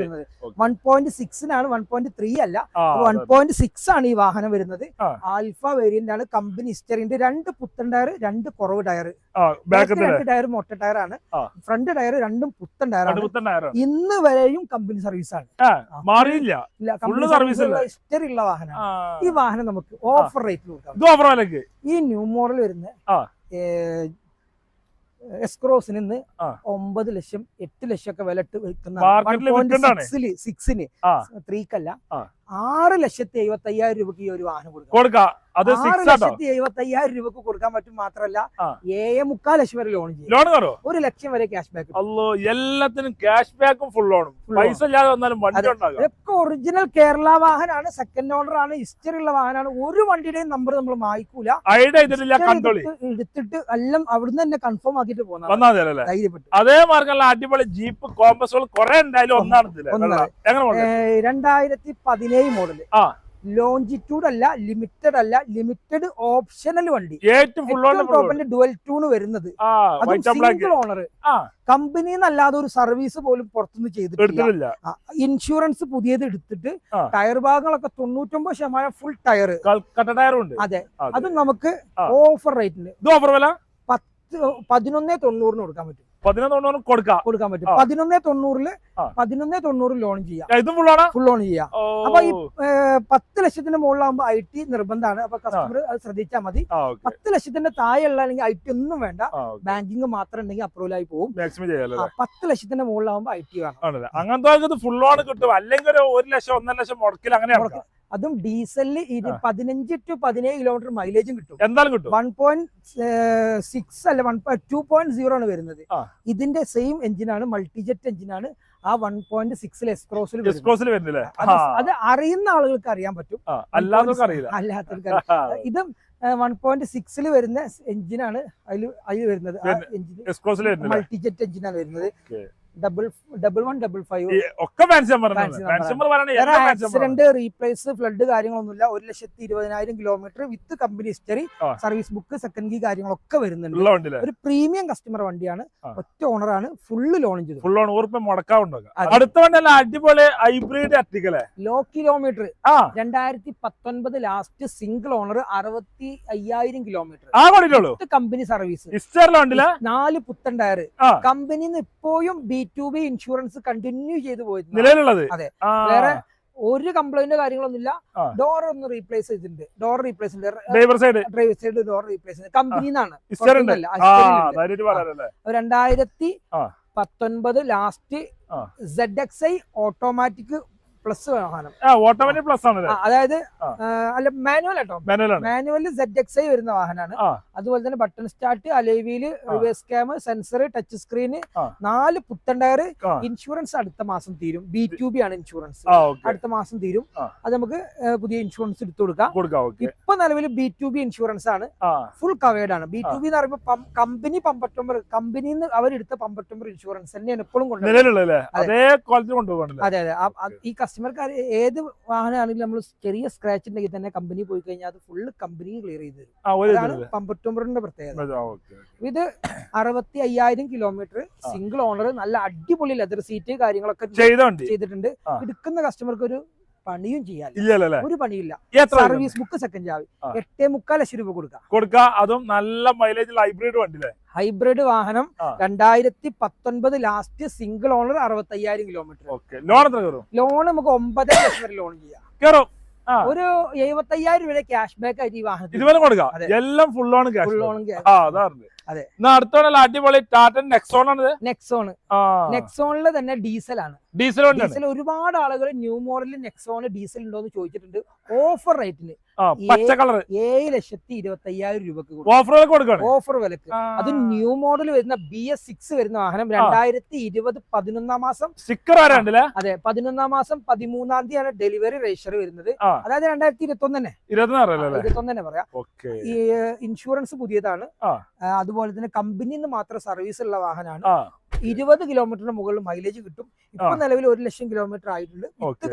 വരുന്നത്. വൺ പോയിന്റ് സിക്സിനാണ് വൺ പോയിന്റ് ത്രീ അല്ല. വൺ. പോയിന്റ് സിക്സ് ആണ് ഈ വാഹനം വരുന്നത്. ആ. ആൽഫ വേരിയന്റ് ആണ് കമ്പനി ഹിസ്റ്ററിന്റെ രണ്ട് പുത്തൻ ടയർ രണ്ട് കുറവ് ടയർ രണ്ട് ടയർ മൊട്ട ടയർ ആണ്. ഫ്രണ്ട് ടയർ രണ്ടും പുത്തൻ ടയറാണ് ഇന്ന് വരെയും കമ്പനി സർവീസ് ആണ്. മാറിയില്ല. ഹിസ്റ്ററി ഉള്ള വാഹനമാണ്. ഈ വാഹനം നമുക്ക് ഓഫർ റേറ്റിൽ കൊടുക്കാം. ഈ ന്യൂ മോഡൽ വരുന്ന. എസ്ക്രോസിന് ഇന്ന്. ഒമ്പത് ലക്ഷം എട്ട് ലക്ഷം ഒക്കെ വില ഇട്ട് വിൽക്കുന്ന. സിക്സിന്. ത്രീക്കല്ല. ആറ് ലക്ഷത്തി എഴുപത്തി അയ്യായിരം രൂപക്ക് ഈ ഒരു വാഹനം കൊടുക്കാം. ആറ് ലക്ഷത്തി എഴുപത്തി അയ്യായിരം രൂപക്ക് കൊടുക്കാൻ പറ്റും മാത്രമല്ല ആ. ഏഴ് മുക്കാൽ ലക്ഷം വരെ ലോൺ ചെയ്യും. ഒരു ലക്ഷം വരെ ക്യാഷ് ബാക്ക് അല്ലോ എല്ലാത്തിനും ക്യാഷ് ബാക്കും ഫുൾ ലോണും പൈസ ഇല്ലാതെ വന്നാലും ഇതൊക്കെ ഒറിജിനൽ കേരള വാഹനമാണ് സെക്കൻഡ് ഓണർ ആണ് ഹിസ്റ്ററി ഉള്ള വാഹനമാണ് ഒരു വണ്ടിയുടെയും നമ്പർ നമ്മൾ മായ്ക്കൂല. എടുത്തിട്ട് എല്ലാം അവിടുന്ന് തന്നെ കൺഫേം ആക്കിയിട്ട് പോകുന്ന വന്നാൽ അല്ലേ? ധൈര്യപ്പെട്ടു. അതേ മാർക്കുള്ള അടിപൊളി ജീപ്പ് കോമ്പസുകൾ കുറെ ഉണ്ടായാലും ഒന്നാണ്. രണ്ടായിരത്തി പതിനേഴ് മോഡൽ ആ. ലോഞ്ചിറ്റ്യൂഡ് അല്ല ലിമിറ്റഡ് അല്ല ലിമിറ്റഡ് ഓപ്ഷണൽ വണ്ടി. ടോപ്പിന്റെ ഡുവൽ ടൂൺ വരുന്നത്. സിംഗിൾ ഓണർ കമ്പനി എന്നല്ലാതെ അല്ലാതെ ഒരു സർവീസ് പോലും പുറത്തുനിന്ന് ചെയ്തിട്ടില്ല. ഇൻഷുറൻസ് പുതിയത് എടുത്തിട്ട്. ടയർ ഭാഗങ്ങളൊക്കെ തൊണ്ണൂറ്റൊമ്പത് ശതമാനം ഫുൾ ടയർ ടയർ ടയറും ഉണ്ട്. അതെ. അത്. നമുക്ക് ഓഫർ റേറ്റിന് പത്ത് പതിനൊന്നേ തൊണ്ണൂറിന് കൊടുക്കാൻ പറ്റും. പതിനൊന്ന് കൊടുക്കാം. കൊടുക്കാൻ പറ്റും. പതിനൊന്നേ തൊണ്ണൂറിൽ. പതിനൊന്നേ തൊണ്ണൂറിൽ ലോൺ ചെയ്യാം. ഏ, ഫുൾ ഫുള്ളാണ് ഫുൾ ലോൺ ചെയ്യാം. അപ്പൊ ഈ പത്ത് ലക്ഷത്തിന്റെ മുകളിലാകുമ്പോൾ ഐ ടി നിർബന്ധമാണ്. അപ്പൊ കസ്റ്റമർ അത് ശ്രദ്ധിച്ചാൽ മതി. പത്ത് ലക്ഷത്തിന്റെ താഴെയുള്ള അല്ലെങ്കിൽ ഐ ടി ഒന്നും വേണ്ട. ബാങ്കിങ് മാത്രം ഉണ്ടെങ്കിൽ അപ്രൂവൽ ആയി പോകും. പത്ത് ലക്ഷത്തിന്റെ മുകളിലാകുമ്പോൾ ഐ ടി വേണം. അങ്ങനത്തെ ഫുൾ ലോൺ കിട്ടും. അല്ലെങ്കിൽ ഒരു ലക്ഷം ഒന്നര ലക്ഷം മുടക്കിൽ അങ്ങനെ. അതും ഡീസലിൽ ഇത്. പതിനഞ്ച് ടു പതിനേഴ് കിലോമീറ്റർ മൈലേജും കിട്ടും. എന്തായാലും കിട്ടും? വൺ പോയിന്റ് സിക്സ് അല്ല വൺ ടു പോയിന്റ് സീറോ ആണ് വരുന്നത്. ഇതിന്റെ സെയിം എഞ്ചിനാണ് മൾട്ടിജെറ്റ് എഞ്ചിനാണ് ആ വൺ പോയിന്റ് സിക്സിൽ എക്സ്ക്രോസിൽ എക്സ്ക്രോസിൽ വരുന്നില്ലേ? അത് അറിയുന്ന ആളുകൾക്ക് അറിയാൻ പറ്റും. അല്ലാത്തവർക്ക് അറിയില്ല. അല്ലാത്തവർക്ക്. ഇതും വൺ പോയിന്റ് സിക്സിൽ വരുന്ന എഞ്ചിനാണ് അതിൽ അതിൽ വരുന്നത്. എഞ്ചിൻ മൾട്ടിജെറ്റ് എഞ്ചിനാണ് വരുന്നത്. ആക്സിഡന്റ് റീപ്ലേസ് ഫ്ലഡ് കാര്യങ്ങളൊന്നുമില്ല. ഒരു ലക്ഷത്തി ഇരുപതിനായിരം kilometre with company history service book second key കാര്യങ്ങളൊക്കെ വരുന്നുണ്ട്. ഒരു പ്രീമിയം കസ്റ്റമർ വണ്ടിയാണ്. ഒറ്റ ഓണറാണ് ഫുള്ള് ലോൺ ചെയ്തു ഫുൾ ഓൺ ഊർപ്പ് മുടക്കാവുണ്ടാകും അതെ. അടുത്ത വണ്ടിയല്ല അടിപൊളി ഹൈബ്രിഡ് അറ്റിക്കല്ലേ ലോ കിലോമീറ്റർ രണ്ടായിരത്തി പത്തൊൻപത് ലാസ്റ്റ് സിംഗിൾ ഓണർ അറുപത്തി അയ്യായിരം കിലോമീറ്റർ കമ്പനി സർവീസ് നാല് പുത്തൻ ടയർ കമ്പനിന്ന് ഇപ്പോഴും B to B insurance continue ചെയ്തു പോയിരുന്നു. നിലവിലുള്ളത്? അതെ. വേറെ ഒരു കംപ്ലൈന്റ് കാര്യങ്ങളൊന്നുമില്ല. ഡോർ ഒന്ന് റീപ്ലേസ് ചെയ്തിട്ടുണ്ട്. Door replace driver side driver side door replace കമ്പനിന്നാണ് രണ്ടായിരത്തി. പത്തൊൻപത് last Z X I automatic plus വാഹനം. ഓട്ടോമാറ്റിക് പ്ലസ് ആണ് അതായത് അല്ല മാനുവൽ ആട്ടോ. മാനുവലിൽ സെഡ് എക്സ് ഐ വരുന്ന വാഹനമാണ് അതുപോലെ തന്നെ button start അലൈവിയിൽ reverse cam sensor touch screen നാല് പുത്തൻ ടയർ ഇൻഷുറൻസ് അടുത്ത മാസം തീരും. ബി ടു ബി ആണ് ഇൻഷുറൻസ്. അടുത്ത മാസം തീരും. അത് നമുക്ക് പുതിയ ഇൻഷുറൻസ് എടുത്തു കൊടുക്കാം. ഇപ്പൊ നിലവിൽ ബി ടു ബി ഇൻഷുറൻസ് ആണ്. ഫുൾ കവേർഡ് ആണ്. ബി ടു ബി എന്ന് പറയുമ്പോൾ കമ്പനി പമ്പറ്റൊമ്പർ കമ്പനിന്ന് അവരെടുത്ത പമ്പറ്റൊമ്പർ ഇൻഷുറൻസ് തന്നെയാണ് ഇപ്പോഴും കൊണ്ടുപോകുന്നത് അതെ. അതേ ഈ കസ്റ്റമർക്ക് ഏത് വാഹനമാണെങ്കിലും നമ്മൾ ചെറിയ സ്ക്രാച്ച് ഉണ്ടെങ്കിൽ തന്നെ കമ്പനി പോയി കഴിഞ്ഞാൽ അത് ഫുള്ള് കമ്പനി ക്ലിയർ ചെയ്ത് തരും. അതാണ് പമ്പറ്റൊമ്പറിന്റെ പ്രത്യേകത. ഇത് അറുപത്തി അയ്യായിരം കിലോമീറ്റർ സിംഗിൾ ഓണർ നല്ല അടിപൊളി ലെതർ സീറ്റ് കാര്യങ്ങളൊക്കെ ചെയ്ത ചെയ്തിട്ടുണ്ട്. എടുക്കുന്ന കസ്റ്റമർക്ക് ഒരു പണിയും ചെയ്യാൻ ഇല്ലല്ലേ ഒരു പണിയില്ല. സർവീസ് ബുക്ക് സെക്കൻഡ് ചാവി. എട്ടേ മുക്കാൽ ലക്ഷം രൂപ കൊടുക്കാം. കൊടുക്കാം. അതും നല്ല മൈലേജ് ഹൈബ്രിഡ് വണ്ടിയിലെ ഹൈബ്രിഡ് വാഹനം. രണ്ടായിരത്തി പത്തൊൻപത് ലാസ്റ്റ് സിംഗിൾ ഓണർ അറുപത്തി അയ്യായിരം കിലോമീറ്റർ ലോൺ എത്ര കയറും? ലോൺ നമുക്ക് ഒമ്പതര ലക്ഷം വരെ ലോൺ ചെയ്യാം. കയറും. ഒരു എഴുപത്തി അയ്യായിരം രൂപ ക്യാഷ് ബാക്ക് ആയിട്ട് ഈ വാഹനത്തിൽ ഇതുവരെ കൊടുക്കാം. എല്ലാം ഫുൾ ഓൺ ഫുൾ അതാണ് അതെ. അടുത്തോണല്ല അടിപൊളി ടാറ്റ നെക്സോൺ ആണ് നെക്സോൺ നെക്സോണിൽ തന്നെ ഡീസൽ ആണ്. ഡീസൽ ഒരുപാട് ആളുകൾ ന്യൂ മോഡലിൽ നെക്സോൺ ഡീസൽ ഉണ്ടോ എന്ന് ചോദിച്ചിട്ടുണ്ട്. ഓഫർ റേറ്റിന് പച്ച കളർ ഏഴ് ലക്ഷത്തി ഇരുപത്തി അയ്യായിരം രൂപക്ക് ഓഫർ കൊടുക്കാണ് ഓഫർ വിലക്ക്. അത് ന്യൂ മോഡൽ വരുന്ന ബി എസ് സിക്സ് വരുന്ന വാഹനം രണ്ടായിരത്തി ഇരുപത് പതിനൊന്നാം മാസം. സിക്കർ ആരാണ്ടല്ലേ അതെ പതിനൊന്നാം മാസം പതിമൂന്നാം തീയതിയാണ് ഡെലിവറി രജിസ്റ്റർ വരുന്നത്. അതായത് രണ്ടായിരത്തി ഇരുപത്തി ഒന്ന് തന്നെ ഇരുപത്തി ഒന്ന് തന്നെ പറയാം. ഈ ഇൻഷുറൻസ് പുതിയതാണ്. അതുപോലെ തന്നെ കമ്പനിന്ന് നിന്ന് മാത്രം സർവീസ് ഉള്ള വാഹനമാണ് ഇരുപത് കിലോമീറ്ററിന് മുകളിൽ മൈലേജ് കിട്ടും. ഇപ്പൊ നിലവിൽ ഒരു ലക്ഷം കിലോമീറ്റർ ആയിട്ടുണ്ട്.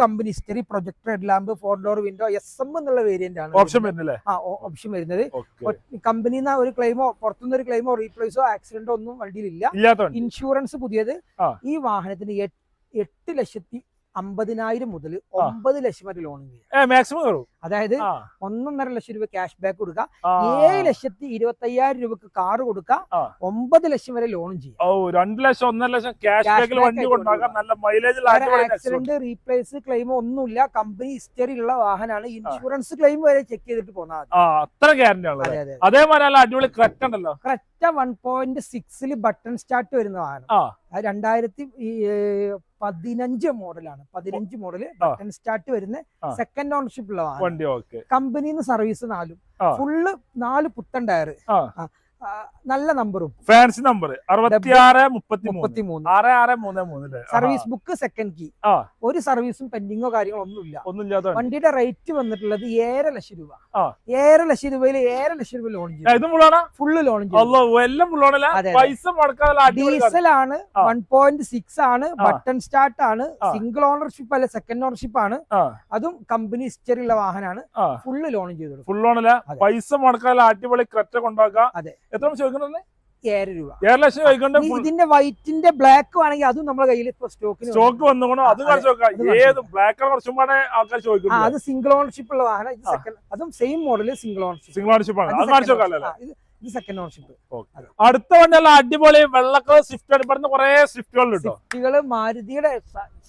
Company history projector head lamp four door window S M എന്നുള്ള വേരിയന്റ് ആണ്. ഓപ്ഷൻ ആ ഓപ്ഷൻ വരുന്നത്. കമ്പനി ഒരു ക്ലെയിമോ പുറത്തുനിന്ന് ഒരു ക്ലെയിമോ റീപ്ലേസോ ആക്സിഡന്റോ ഒന്നും വണ്ടിയിലില്ല. ഇല്ല ഇൻഷുറൻസ് പുതിയത്. ഈ വാഹനത്തിന് എട്ട് ലക്ഷത്തി അമ്പതിനായിരം മുതൽ ഒമ്പത് ലക്ഷം വരെ ലോൺ മാക്സിമം അതായത് ഒന്നൊന്നര ലക്ഷം രൂപ ക്യാഷ് ബാക്ക് കൊടുക്കാം ആ. ഏഴ് ലക്ഷത്തി ഇരുപത്തി അയ്യായിരം രൂപക്ക് കാറ് കൊടുക്കാം ആ. ഒമ്പത് ലക്ഷം വരെ ലോണും ചെയ്യാം. ഓ രണ്ട് ലക്ഷം ഒന്നര ലക്ഷം ക്യാഷ് ബാക്കിൽ വണ്ടി കൊണ്ടാക്കാം നല്ല മൈലേജ് ആക്സിഡന്റ് റീപ്ലേസ് ക്ലെയിം ഒന്നുമില്ല. കമ്പനി ഹിസ്റ്ററി ഉള്ള വാഹനമാണ്. ഇൻഷുറൻസ് ക്ലെയിം വരെ ചെക്ക് ചെയ്തിട്ട് പോന്നാൽ അത്ര ഗ്യാരണ്ടി ആണല്ലോ അതെ അതെ അതേമാതിരി നല്ല അടിപൊളി ക്രെറ്റ ഉണ്ടല്ലോ. ക്രെറ്റ വൺ പോയിന്റ് സിക്സിൽ ബട്ടൺ സ്റ്റാർട്ട് വരുന്ന വാഹനം. രണ്ടായിരത്തി പതിനഞ്ച് മോഡലാണ് പതിനഞ്ച് മോഡൽ ബട്ടൺ സ്റ്റാർട്ട് വരുന്ന സെക്കൻഡ് ഓണർഷിപ്പ് ഉള്ള വാഹനം. വണ്ടി ഓക്കെ സർവീസ് നാലും. ഫുള്ള് നാല് പുത്തൻ ടയർ. നല്ല നമ്പറും. ഫാൻസി നമ്പർ അറുപത്തി ആറ് മുപ്പത്തി മൂന്ന് ആറ് ആറ് മൂന്ന് മൂന്നില്ലേ സർവീസ് ബുക്ക് സെക്കൻഡ് കീ ഒരു സർവീസും പെൻഡിങ്ങോ കാര്യങ്ങളോ ഒന്നുമില്ല ഒന്നുമില്ല വണ്ടിയുടെ റേറ്റ് വന്നിട്ടുള്ളത് ഏഴര ലക്ഷം രൂപ. ഏഴര ലക്ഷം രൂപയിൽ ഏഴര ലക്ഷം രൂപ ലോൺ ചെയ്യും ഫുള്ള് ലോൺ ചെയ്യും ഡീസൽ ആണ്. വൺ പോയിന്റ് സിക്സ് ആണ് ബട്ടൺ സ്റ്റാർട്ട് ആണ് സിംഗിൾ ഓണർഷിപ്പ് അല്ല സെക്കൻഡ് ഓണർഷിപ്പ് ആണ്. അതും കമ്പനി ഹിസ്റ്ററിയുള്ള വാഹനമാണ്. ഫുള്ള് ലോൺ ചെയ്തു കൊടുക്കും. ലോണല്ല. പൈസ മുടക്കാതെ അടിപൊളി ക്രെറ്റ കൊണ്ടാക്കാം അതെ. എത്ര ചോദിക്കുന്നത് ഏഴര രൂപ. ഏഴ് ലക്ഷം ചോദിക്കണ്ടേ ഇതിന്റെ വൈറ്റിന്റെ ബ്ലാക്ക് ആണെങ്കിൽ അതും നമ്മുടെ കയ്യിൽ ഇപ്പൊ സ്റ്റോക്കിന് സ്റ്റോക്ക് വന്നുകൊണ്ടോ അത് ഏത് ബ്ലാക്ക് കുറച്ചും പാടെ ആൾക്കാർ ആ അത് സിംഗിൾ ഓണർഷിപ്പ് ഉള്ള വാഹനം. അതും same model single ownership single ownership ആണ്. അത് കാണിച്ചു നോക്കാം ഇത് സെക്കൻഡ് ഓണർഷിപ്പ് അടുത്ത വണ്ടിയല്ല അടിപൊളി വെള്ളക്കൾ സ്വിഫ്റ്റ് അടുപ്പെടുന്ന കുറെ സ്വിഫ്റ്റുകൾ സ്വിഫ്റ്റുകൾ മാരുതിയുടെ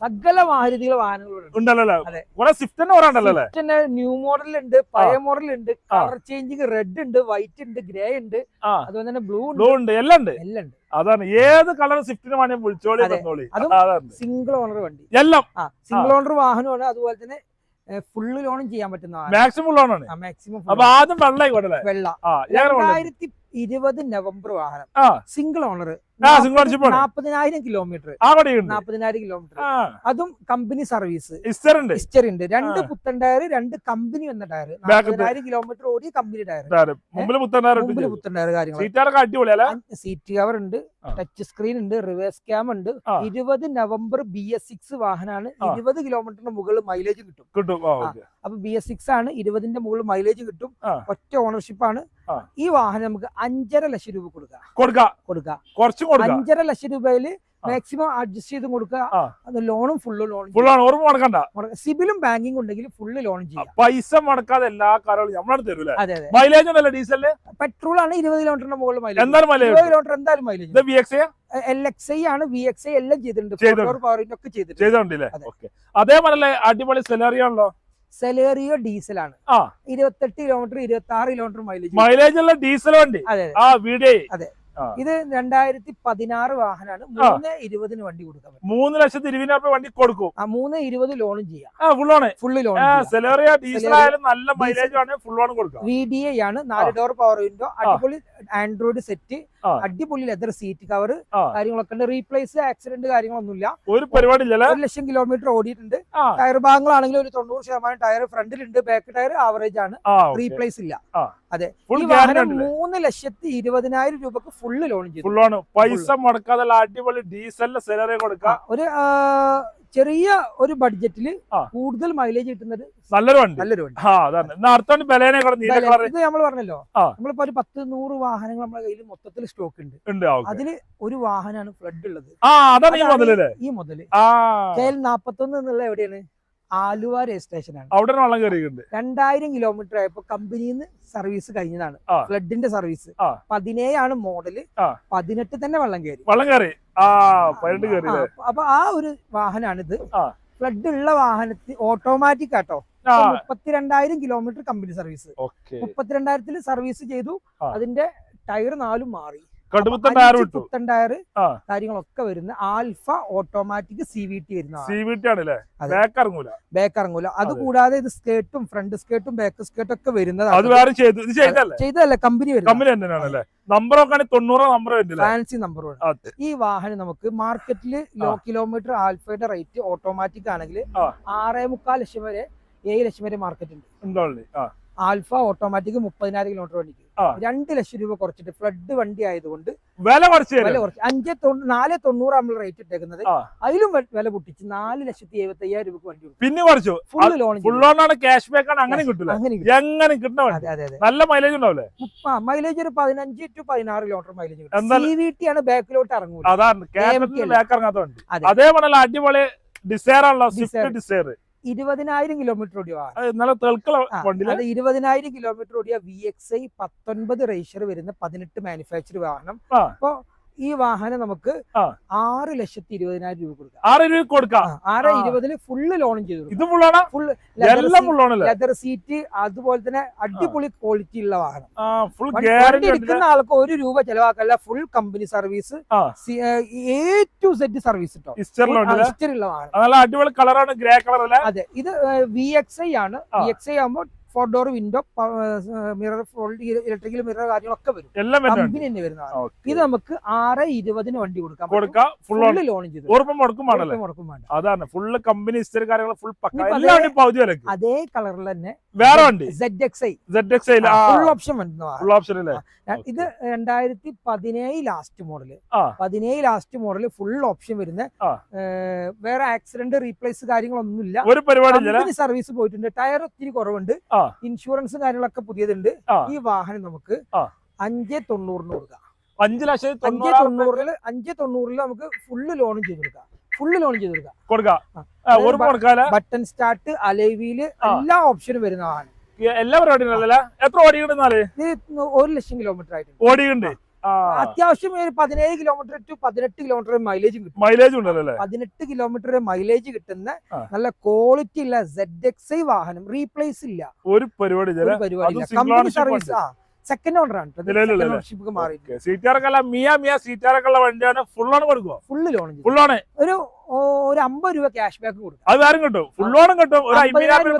സകല മാരുതികൾ വാഹനങ്ങളുണ്ട് ഉണ്ടല്ലോ അതെ. കുറെ സ്വിഫ്റ്റ് പറയാണ്ടല്ലോ സ്വിഫ്റ്റിന്റെ ന്യൂ മോഡൽ ഉണ്ട് പഴയ മോഡൽ ഉണ്ട് കളർ ചേഞ്ചിങ് റെഡ് ഉണ്ട് വൈറ്റ് ഉണ്ട് ഗ്രേ ഉണ്ട് അതുപോലെ തന്നെ ബ്ലൂ ബ്ലൂ ഉണ്ട് എല്ലാം ഉണ്ട്. എല്ലാം ഉണ്ട്. അതാണ്. ഏത് കളർ സ്വിഫ്റ്റിന് വേണമെങ്കിൽ വിളിച്ചോളി സിംഗിൾ ഓണർ വണ്ടി. എല്ലാം. സിംഗിൾ ഓണർ വാഹനമാണ്. അതുപോലെ തന്നെ ഫുള്ള് ലോണും ചെയ്യാൻ പറ്റുന്ന മാക്സിമം ലോണാണ് മാക്സിമം അപ്പൊ ആദ്യം വെള്ളം. ആയിക്കോട്ടെ വെള്ള? രണ്ടായിരത്തി ഇരുപത് നവംബർ വാഹനം. സിംഗിൾ ഓണർ നാപ്പതിനായിരം കിലോമീറ്റർ നാപ്പതിനായിരം കിലോമീറ്റർ അതും കമ്പനി സർവീസ് ഇസ്റ്റർ ഉണ്ട്. രണ്ട് പുത്തൻ ടയർ രണ്ട് കമ്പനി വന്ന ടയർ നാപ്പതിനായിരം കിലോമീറ്റർ ഓടിയ കമ്പനി ടയർ മുമ്പിൽ പുത്തൻ ടയർ കാര്യങ്ങൾ സീറ്റ് കവർ ഉണ്ട്. ടച്ച് സ്ക്രീൻ ഉണ്ട്. റിവേഴ്സ് ക്യാം ഉണ്ട്. ഇരുപത് നവംബർ ബി എസ് സിക്സ് വാഹനമാണ് ഇരുപത് കിലോമീറ്ററിന് മുകളിൽ മൈലേജ് കിട്ടും. കിട്ടും. അപ്പൊ ബി എസ് സിക്സ് ആണ് ഇരുപതിന്റെ മുകളിൽ മൈലേജ് കിട്ടും. ഒറ്റ ഓണർഷിപ്പ് ആണ്. ഈ വാഹനം നമുക്ക് അഞ്ചര ലക്ഷം രൂപ കൊടുക്കാം. കൊടുക്കാം. കൊടുക്കാം. കുറച്ചും അഞ്ചര ലക്ഷം രൂപയിൽ മാക്സിമം അഡ്ജസ്റ്റ് ചെയ്ത് കൊടുക്കുക അത് ലോണും ഫുള്ള് ലോൺ മുടക്കണ്ട. സിബിലും ബാങ്കിങ് ഉണ്ടെങ്കിൽ ഫുള്ള് ലോൺ ചെയ്യാം. പൈസ മുടക്കാതെ എല്ലാ അതെ അതെ. മൈലേജ് ഉണ്ടല്ലോ ഡീസലിന് പെട്രോൾ ആണ് ഇരുപത് കിലോമീറ്ററിന്റെ മുകളിൽ മൈലേജ് ഇരുപത് കിലോമീറ്റർ എന്തായാലും മൈലേജ് എൽ എക്സ് ഐ ആണ് വി എക്സ് ഐ എല്ലാം ചെയ്തിട്ടുണ്ട്. പവറിന്റെ ഒക്കെ ചെയ്തിട്ടുണ്ട്. അതേപോലെ അടിപൊളി സെലറി ആണല്ലോ. സെലേറിയോ ഡീസലാണ്. ഇരുപത്തെട്ട് കിലോമീറ്റർ ഇരുപത്തി ആറ് കിലോമീറ്റർ മൈലേജ് മൈലേജ് ഉള്ള ഡീസൽ വണ്ടി. അതെ അതെ. ആ വീടേ. ഇത് രണ്ടായിരത്തി പതിനാറ് വാഹനമാണ് മൂന്ന് ഇരുപതിന് വണ്ടി കൊടുക്കാൻ പറ്റും. മൂന്ന് ലക്ഷത്തി ഇരുപതിനായിരം രൂപ വണ്ടി കൊടുക്കും. ആ മൂന്ന് ഇരുപത് ലോണും ചെയ്യാം. ഫുള്ള് ലോൺ Celerio, ആയാലും നല്ല മൈലേജ് ആണ് ഫുള്ളാണ് കൊടുക്കാം. വി ഡി എ ആണ് നാല് ഡോർ പവർ വിൻഡോ അടിപൊളി ആൻഡ്രോയിഡ് സെറ്റ് അടിപൊളി ലെതർ സീറ്റ് കവർ കാര്യങ്ങളൊക്കെ ഉണ്ട്. റീപ്ലേസ് ആക്സിഡന്റ് കാര്യങ്ങളൊന്നുമില്ല. ഒരു പരിപാടി ഒരു ലക്ഷം കിലോമീറ്റർ ഓടിയിട്ടുണ്ട്. ടയർ ഭാഗങ്ങളാണെങ്കിൽ ഒരു തൊണ്ണൂറ് ശതമാനം ടയർ ഫ്രണ്ടിലുണ്ട് ബാക്ക് ടയർ ആവറേജ് ആണ്. റീപ്ലേസ് ഇല്ല. അതെ. ഈ വാഹനം മൂന്ന് ലക്ഷത്തി ഇരുപതിനായിരം രൂപക്ക് ഫുള്ള് ലോൺ ചെയ്തു. ഫുള്ളാണ് പൈസ മുടക്കാതെ അടിപൊളി ഡീസലിന്റെ സെലറി കൊടുക്കാം. ഒരു ചെറിയ ഒരു ബഡ്ജറ്റിൽ കൂടുതൽ മൈലേജ് കിട്ടുന്നത് നല്ലൊരു വണ്ടി. നല്ലൊരു വണ്ടി. ഇത് നമ്മൾ പറഞ്ഞല്ലോ. നമ്മളിപ്പോ ഒരു പത്ത് നൂറ് വാഹനങ്ങൾ നമ്മുടെ കയ്യിൽ മൊത്തത്തിൽ സ്റ്റോക്ക് ഉണ്ട്. അതിൽ ഒരു വാഹനമാണ് ഫ്ലഡ് ഉള്ളത്. ഈ മുതൽ കെ എൽ നാപ്പത്തൊന്ന് എന്നുള്ള എവിടെയാണ്? ആലുവ രജിസ്ട്രേഷൻ ആണ്. അവിടെ വെള്ളം കയറിയിട്ടുണ്ട് രണ്ടായിരം കിലോമീറ്റർ ആയപ്പോ കമ്പനിന്ന് നിന്ന് സർവീസ് കഴിഞ്ഞതാണ്. ഫ്ലഡിന്റെ സർവീസ്. പതിനേഴാണ് മോഡൽ. പതിനെട്ട് തന്നെ വെള്ളം കയറി വെള്ളം കയറി അപ്പൊ ആ ഒരു വാഹനമാണിത്. ഫ്ലഡ് ഉള്ള വാഹനത്തിൽ ഓട്ടോമാറ്റിക് ആട്ടോ. മുപ്പത്തിരണ്ടായിരം കിലോമീറ്റർ കമ്പനി സർവീസ് മുപ്പത്തിരണ്ടായിരത്തിൽ സർവീസ് ചെയ്തു. അതിന്റെ ടയർ നാലും മാറി. കടുപ്പത്ത ടയർ അഞ്ച് വിട്ടു പുത്തൻ ടയർ ആ. കാര്യങ്ങളൊക്കെ വരുന്ന Alpha automatic C V T വരുന്ന സി വി ടി ആണല്ലേ. ബാക്ക് ഇറങ്ങൂല. ബാക്ക് ഇറങ്ങൂല. അത്. കൂടാതെ ഇത് സ്കേർട്ടും ഫ്രണ്ട് സ്കേർട്ടും ബാക്ക് സ്കേർട്ടും ഒക്കെ വരുന്നതാണ്. ചെയ്തല്ലേ ചെയ്തതല്ല? കമ്പനി വരുന്നത് നമ്പർ തൊണ്ണൂറ് ഫാൻസി നമ്പർ ഈ വാഹനം നമുക്ക് മാർക്കറ്റിൽ ലോ കിലോമീറ്റർ ആൽഫയുടെ റേറ്റ് ഓട്ടോമാറ്റിക് ആണെങ്കിൽ. ആറേ മുക്കാൽ ലക്ഷം വരെ ഏഴ് ലക്ഷം വരെ മാർക്കറ്റ് ഉണ്ട്. ആൽഫ ഓട്ടോമാറ്റിക് മുപ്പതിനായിരം കിലോമീറ്റർ വണ്ടിക്ക്. രണ്ട് ലക്ഷം രൂപ കുറച്ചിട്ട് ഫ്ലഡ് വണ്ടി ആയതുകൊണ്ട് വില കുറച്ച് വില കുറച്ച്. അഞ്ച് നാല് തൊണ്ണൂറ് നമ്മൾ റേറ്റ് ഇട്ടേക്കുന്നത്. അതിലും വില പൊട്ടിച്ച് നാല് ലക്ഷത്തി എഴുപത്തി അയ്യായിരം രൂപ വണ്ടി പിന്നെ കുറച്ചു. ഫുൾ ലോൺ ഫുൾ ലോൺ ആണ് ക്യാഷ് ബാക്ക് ആണ് അങ്ങനെ കിട്ടില്ല അങ്ങനെ കിട്ടും. എങ്ങനെ കിട്ടുന്ന അതെ അതെ അതെ. നല്ല മൈലേജ് ഉണ്ടാവില്ലേ മൈലേജ് ഒരു പതിനഞ്ച് ടു പതിനാറ് കിലോമീറ്റർ മൈലേജ് കിട്ടും. ആണ് ബാക്കിലോട്ട് ഇറങ്ങുന്നത് അതാണ്. ബാക്ക് ഇറങ്ങാത്ത വണ്ടി. അതെ. അതേപോലെ അടിപൊളി ഡിസയർ ആണല്ലോ ഡിസയർ ഇരുപതിനായിരം കിലോമീറ്റർ ഓടിയ വാഹനം. ഇരുപതിനായിരം കിലോമീറ്റർ ഓടിയ വി എക്സ് ഐ പത്തൊൻപത് റേഷ്യർ വരുന്ന പതിനെട്ട് മാനുഫാക്ചർ വാഹനം. ആ. ഈ വാഹനം നമുക്ക്. ആറ് ലക്ഷത്തി ഇരുപതിനായിരം രൂപ കൊടുക്കാം. ആറ് രൂപ കൊടുക്കാം. ആറ് ഇരുപതിന് ഫുള്ള് ലോണും ചെയ്തു ഇത് ഫുള്ളാണ് ഫുള്ള് ലെതർ സീറ്റ് അതുപോലെ തന്നെ അടിപൊളി ക്വാളിറ്റി ഉള്ള വാഹനം. ഫുൾ എടുക്കുന്ന ആൾക്ക് ഒരു രൂപ ചെലവാക്കല്ല full company service A to Z service കേട്ടോ ഉള്ള വാഹനം. അടിപൊളി കളറാണ് ഗ്രേ കളർ അല്ലേ? അതെ ഇത് വി എക്സ് ഐ ആണ്. വി എക്സ് ഐ ആകുമ്പോൾ four door window mirror fold electrical mirror കാര്യങ്ങളൊക്കെ വരും. എല്ലാം വരുന്നുണ്ട്. കമ്പനി തന്നെ വരുന്നതാണ്. ഇത് നമുക്ക് ആറ് ഇരുപതിന് വണ്ടി കൊടുക്കാം. കൊടുക്കാം ഫുൾ ലോൺ ചെയ്തു. മുടക്കും അതാണ്. ഫുള്ള് കമ്പനി കാര്യങ്ങൾ ഫുൾ അതേ- കളറിൽ തന്നെ വേറെ വണ്ടി? Z X I Z X I full option full option അല്ലേ? ഇത് രണ്ടായിരത്തി പതിനേഴ് ലാസ്റ്റ് മോഡൽ. പതിനേഴ് ലാസ്റ്റ് മോഡൽ ഫുൾ ഓപ്ഷൻ വരുന്ന വേറെ ആക്സിഡന്റ് റീപ്ലേസ് ഒരു പരിപാടി ഇല്ല സർവീസ് പോയിട്ടുണ്ട്. ടയർ ഒത്തിരി കുറവുണ്ട്. ഇൻഷുറൻസ് കാര്യങ്ങളൊക്കെ പുതിയതുണ്ട്. ഈ വാഹനം നമുക്ക്. അഞ്ച് തൊണ്ണൂറിന് കൊടുക്കാം. അഞ്ച് ലക്ഷത്തി അഞ്ച് തൊണ്ണൂറിൽ അഞ്ച് തൊണ്ണൂറിൽ നമുക്ക് ഫുള്ള് ലോണും ചെയ്ത് കൊടുക്കാം. ഫുള്ള് ലോൺ ചെയ്ത് കൊടുക്കാം. ബട്ടൺ സ്റ്റാർട്ട് അലൈവിയിൽ എല്ലാ ഓപ്ഷനും വരുന്ന വാഹനം. എല്ലാ പരിപാടിയും എത്ര ഓടിയുണ്ടെന്നാൽ ഒരു ലക്ഷം കിലോമീറ്റർ ആയിട്ട് ഓടിയുണ്ട് അത്യാവശ്യം ഒരു പതിനേഴ് കിലോമീറ്റർ ടു പതിനെട്ട് കിലോമീറ്റർ മൈലേജ് കിട്ടും. മൈലേജ് ഉണ്ടല്ലോ പതിനെട്ട് കിലോമീറ്റർ മൈലേജ് കിട്ടുന്ന നല്ല ക്വാളിറ്റി ഉള്ള സെഡ് എക്സ് ഐ വാഹനം. റീപ്ലേസ് ഇല്ല. ഒരു പരിപാടി ഒരു പരിപാടി കമ്പനി സർവീസ് ആ. സെക്കൻഡ് ഓണർ ആണ് മാറി മിയ വണ്ടിയാണ് ഫുൾ ഓൺ കൊടുക്കുക ഫുൾ ലോൺ ഫുൾ ഓൺ ഒരു ഒരു അമ്പത് രൂപ ക്യാഷ് ബാക്ക് കൊടുക്കും. അത് വേറെ കിട്ടും. ഫുൾ കിട്ടും. ഒരു അമ്പതിനായിരം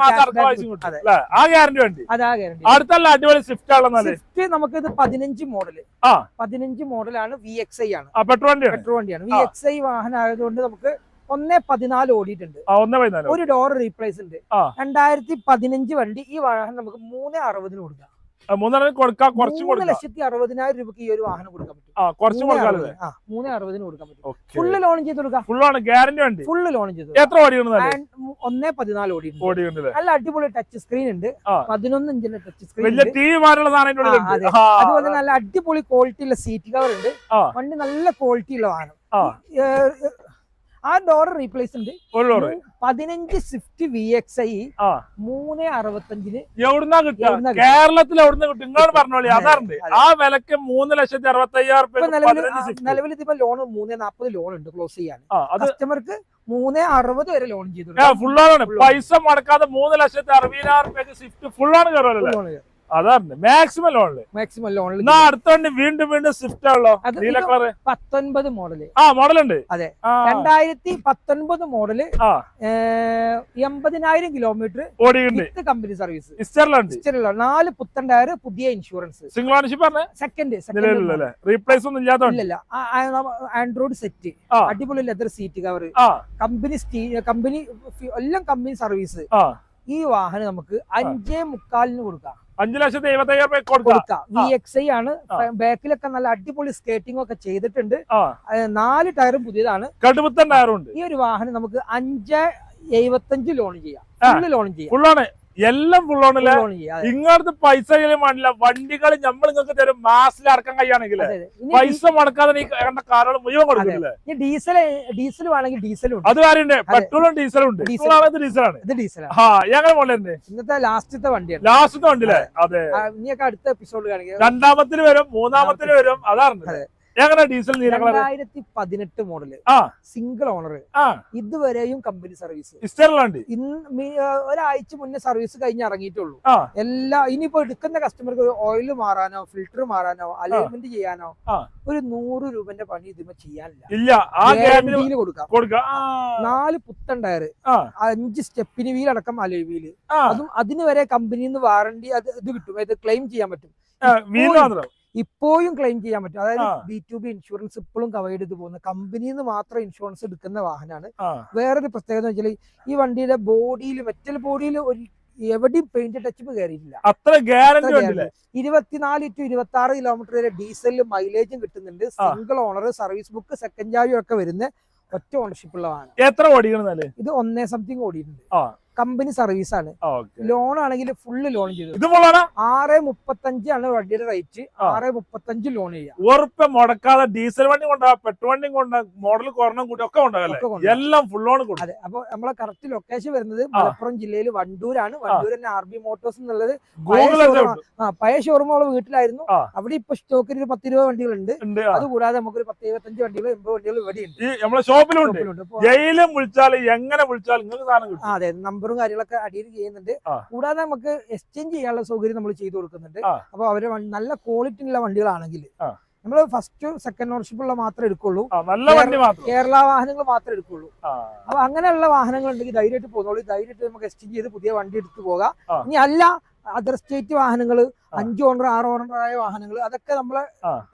വണ്ടി. അടുത്തല്ല അടിപൊളി സ്വിഫ്റ്റ് ആണെന്നാൽ സ്വിഫ്റ്റ് നമുക്ക് ഇത് പതിനഞ്ച് മോഡൽ. പതിനഞ്ച് മോഡലാണ് വി എക്സ് ഐ ആണ്. പെട്രോൾ വണ്ടിയാണ്. പെട്രോൾ വണ്ടിയാണ്. വി എക്സ് ഐ വാഹനം ആയതുകൊണ്ട് നമുക്ക് ഒന്നേ പതിനാല് ഓടിയിട്ടുണ്ട്. ഒരു ഡോർ റീപ്ലേസ് ഉണ്ട്. രണ്ടായിരത്തി പതിനഞ്ച് വണ്ടി ഈ വാഹനം നമുക്ക് മൂന്ന് അറുപതിന് കൊടുക്കാം. ആ, മൂന്നെണ്ണം കൊടുക്കാം കുറച്ച് മൂന്ന് ലക്ഷത്തി അറുപതിനായിരം രൂപയ്ക്ക് ഈ ഒരു വാഹനം കൊടുക്കാൻ പറ്റും. ആ കുറച്ചും കൊടുക്കാമല്ലേ. മൂന്ന് അറുപതിന് കൊടുക്കാൻ പറ്റും. ഫുള്ള് ലോൺ ചെയ്ത് കൊടുക്കാം. ഫുള്ളാണ് ഗ്യാരണ്ടി ഉണ്ട് ഫുള്ള് ലോൺ ചെയ്ത് എത്ര ഓടി ഒന്നേ പതിനാല് ഓടി നല്ല അടിപൊളി ടച്ച് സ്ക്രീൻ ഉണ്ട്. പതിനൊന്ന് ഇഞ്ചിന്റെ ടച്ച് സ്ക്രീൻ അതുപോലെ തന്നെ നല്ല അടിപൊളി ക്വാളിറ്റിയുള്ള സീറ്റ് കവർ ഉണ്ട്. വണ്ടി നല്ല ക്വാളിറ്റി ഉള്ള വാഹനം. ആ. ഡോർ റീപ്ലേസ് ഉണ്ട്. ഒരു ലോറി പതിനഞ്ച് സ്വിഫ്റ്റ് വി എക്സ് ഐ മൂന്ന് അറുപത്തഞ്ചിന് എവിടുന്നാ കിട്ടുക? കേരളത്തിൽ എവിടുന്ന കിട്ടും? നിങ്ങൾ പറഞ്ഞോളി അതെ, അതാറുണ്ട് ആ വിലക്ക് മൂന്ന് ലക്ഷത്തി അറുപത്തി അയ്യായിരം നിലവിൽ ഇതിപ്പോ ലോൺ മൂന്ന് നാൽപ്പത് ലോൺ ഉണ്ട് ക്ലോസ് ചെയ്യാൻ. കസ്റ്റമർക്ക് മൂന്ന് അറുപത് വരെ ലോൺ ചെയ്തു ഫുൾ ആണ്. പൈസ മുടക്കാതെ മൂന്ന് ലക്ഷത്തി അറുപതിനായിരം സ്വിഫ്റ്റ് സ്വിഫ്റ്റ് ആണ് കയറുമല്ലേ അതാറുണ്ട് മാക്സിമം ലോണിൽ മാക്സിമം ലോണിൽ എന്നാ അടുത്തോണ്ട് വീണ്ടും വീണ്ടും സ്വിഫ്റ്റ് ആണല്ലോ. നീല കളറ്. പത്തൊൻപത് മോഡൽ. ആ ഉണ്ട് അതെ. രണ്ടായിരത്തി പത്തൊൻപത് മോഡൽ എൺപതിനായിരം കിലോമീറ്റർ ഓടിയിട്ടുണ്ട്. Company service. ഇസ്റ്ററിലുണ്ട് നാല് പുത്തൻ ടയർ പുതിയ ഇൻഷുറൻസ് സിംഗിൾ ഓണർഷിപ്പ് സെക്കൻഡ് നിലവിലല്ലേ റീപ്ലേസ് ഒന്നും ഇല്ലാത്തോണ്ട്. ഇല്ലല്ല ആൻഡ്രോയിഡ് സെറ്റ് അടിപൊളി ലെതർ സീറ്റ് കവർ കമ്പനി സ്റ്റീ കമ്പനി എല്ലാം കമ്പനി സർവീസ്. ഈ വാഹനം നമുക്ക് അഞ്ചേ മുക്കാലിന് കൊടുക്കാം. അഞ്ചു ലക്ഷത്തി എഴുപത്തി അയ്യായിരം റുപ്യ കൊടുക്കാം. കൊടുക്കാം വി എക്സ് ഐ ആണ്. ബാക്കിലൊക്കെ നല്ല അടിപൊളി സ്കേറ്റിംഗ് ഒക്കെ ചെയ്തിട്ടുണ്ട്. നാല് ടയറും പുതിയതാണ്. കടുപ്പത്തൻ ടയറുണ്ട് ഈ ഒരു വാഹനം നമുക്ക് അഞ്ച് എഴുപത്തഞ്ച് ലോൺ ചെയ്യാം. ഫുള്ള് ലോൺ ചെയ്യാം. എല്ലാം ഫുൾ ലോൺ ഇങ്ങനത്തെ. ഇങ്ങോട്ട് പൈസ വേണ്ടില്ല വണ്ടികൾ നമ്മൾ നിങ്ങൾക്ക് തരും മാസിൽ അടക്കാൻ കഴിയാണെങ്കിൽ പൈസ മുടക്കാതെ കണ്ട കാറുകൾ മുഴുവൻ കൊടുക്കില്ലേ ഡീസൽ ഡീസൽ വേണമെങ്കിൽ ഡീസലും അത് കാര്യം പെട്രോളും ഡീസലും ഉണ്ട്. പെട്രോളാണ് ഡീസലാണ്. ഇത് ഡീസലാണ്. ആ ഞങ്ങൾ ഇന്നത്തെ ലാസ്റ്റത്തെ വണ്ടി ലാസ്റ്റത്തെ വണ്ടിയല്ലേ അതെ. ഇനിയൊക്കെ അടുത്ത എപ്പിസോഡ് കാണിക്കുക രണ്ടാമത്തിന് വരും മൂന്നാമത്തിന് വരും അതാണ് അതെ. എങ്ങനെ ഡീസൽ നീല കളർ രണ്ടായിരത്തി പതിനെട്ട് മോഡൽ. ആ. Single owner. ആ. ഇതുവരെയും കമ്പനി സർവീസ്. ഇന്ന് ആ, ഒരാഴ്ച മുന്നേ സർവീസ് കഴിഞ്ഞ് ഇറങ്ങിയിട്ടുള്ളൂ. എല്ലാ ഇനിയിപ്പോ എടുക്കുന്ന കസ്റ്റമർക്ക് ഓയിൽ മാറാനോ ഫിൽറ്റർ മാറാനോ അലൈൻമെന്റ് ചെയ്യാനോ ഒരു നൂറ് രൂപന്റെ പണി ഇതിന് ചെയ്യാനില്ല. ഇല്ല. കൊടുക്കാം. നാല് പുത്തൻ ടയർ അഞ്ച് സ്റ്റെപ്പിന് വീൽ അടക്കം അലോയ് വീൽ അതും അതിന് വരെ കമ്പനിന്ന് നിന്ന് വാറണ്ടി അത് ഇത് കിട്ടും. ഇത് ക്ലെയിം ചെയ്യാൻ പറ്റും. ഇപ്പോഴും ക്ലെയിം ചെയ്യാൻ പറ്റും. അതായത്. ബി ടു ബി ഇൻഷുറൻസ് ഇപ്പോഴും കവർ ചെയ്ത് പോകുന്ന കമ്പനിയിൽ നിന്ന് മാത്രം ഇൻഷുറൻസ് എടുക്കുന്ന വാഹനമാണ് വേറൊരു പ്രത്യേകത എന്ന് വെച്ചാൽ ഈ വണ്ടിയുടെ ബോഡിയിൽ മെറ്റൽ ബോഡിയിൽ ഒരു എവിടെയും പെയിന്റ് ടച്ചപ്പ് കയറിയിട്ടില്ല അത്ര ഗ്യാരണ്ടി ഇരുപത്തിനാല് ടു ഇരുപത്തി ആറ് കിലോമീറ്റർ വരെ ഡീസലും മൈലേജും കിട്ടുന്നുണ്ട്. Single owner service book second ചാവി ഒക്കെ വരുന്ന ഒറ്റ ഓണർഷിപ്പ് ഉള്ള വാഹനം. എത്ര ഓടിക്കണം ഇത് ഒന്നേ സംതിങ് ഓടിയിട്ടുണ്ട്. കമ്പനി സർവീസ് ആണ്. ലോൺ ആണെങ്കിൽ ഫുള്ള് ലോൺ ചെയ്തു. ആറ് മുപ്പത്തഞ്ച് ആണ് വണ്ടിയുടെ റേറ്റ്. ആറ് മുപ്പത്തഞ്ച് ലോൺ ചെയ്യാം. ഉറപ്പ് മുടക്കാതെ ഡീസൽ വണ്ടി കൊണ്ടാ പെട്രോൾ വണ്ടി കൊണ്ടാ മോഡൽ കുറഞ്ഞ കൂടി ഒക്കെ എല്ലാം ഫുൾ ലോൺ കൊടുക്കും അതെ അപ്പൊ നമ്മളെ കറക്റ്റ് ലൊക്കേഷൻ വരുന്നത് മലപ്പുറം ജില്ലയിൽ വണ്ടൂരാണ്. വണ്ടൂർ തന്നെ ആർ ബി മോട്ടോഴ്സ് എന്നുള്ളത്. പഴയ ഷോറൂം നമ്മളെ വീട്ടിലായിരുന്നു. അവിടെ ഇപ്പൊ സ്റ്റോക്കിൽ ഒരു പത്തിരുപത് വണ്ടികളുണ്ട് അതുകൂടാതെ നമുക്കൊരു പത്ത് ഇരുപത്തഞ്ച് വണ്ടികൾ എൺപത് വണ്ടികൾ ഇവിടെ ഉണ്ട്. നമ്മളെ ഷോപ്പിലും ഉണ്ട് ഷോപ്പിലുണ്ട് ജയിലും വിളിച്ചാൽ എങ്ങനെ വിളിച്ചാൽ നിങ്ങൾക്ക് സാധനം കിട്ടും. അതെ അതെ നമ്പറും കാര്യങ്ങളൊക്കെ അടിയിൽ ചെയ്യുന്നുണ്ട്. കൂടാതെ നമുക്ക് എക്സ്ചേഞ്ച് ചെയ്യാനുള്ള സൗകര്യം നമ്മൾ ചെയ്തു കൊടുക്കുന്നുണ്ട്. അപ്പൊ അവർ നല്ല ക്വാളിറ്റി ഉള്ള വണ്ടികളാണെങ്കിൽ നമ്മൾ ഫസ്റ്റ് സെക്കൻഡ് ഓണർഷിപ്പ് ഉള്ള മാത്രമേ എടുക്കുള്ളൂ. നല്ല വണ്ടി മാത്രം. കേരള വാഹനങ്ങൾ മാത്രമേ എടുക്കുള്ളൂ. അപ്പൊ അങ്ങനെയുള്ള വാഹനങ്ങൾ ഉണ്ടെങ്കിൽ ധൈര്യമായിട്ട് പോകുന്നുള്ളൂ ധൈര്യമായിട്ട് നമുക്ക് എക്സ്ചേഞ്ച് ചെയ്ത് പുതിയ വണ്ടി എടുത്ത് പോകാം. ഇനി അല്ല അതർ സ്റ്റേറ്റ് വാഹനങ്ങൾ ആ. അഞ്ച് ഓണർ ആറ് ഓണർ ആയ വാഹനങ്ങൾ അതൊക്കെ നമ്മളെ.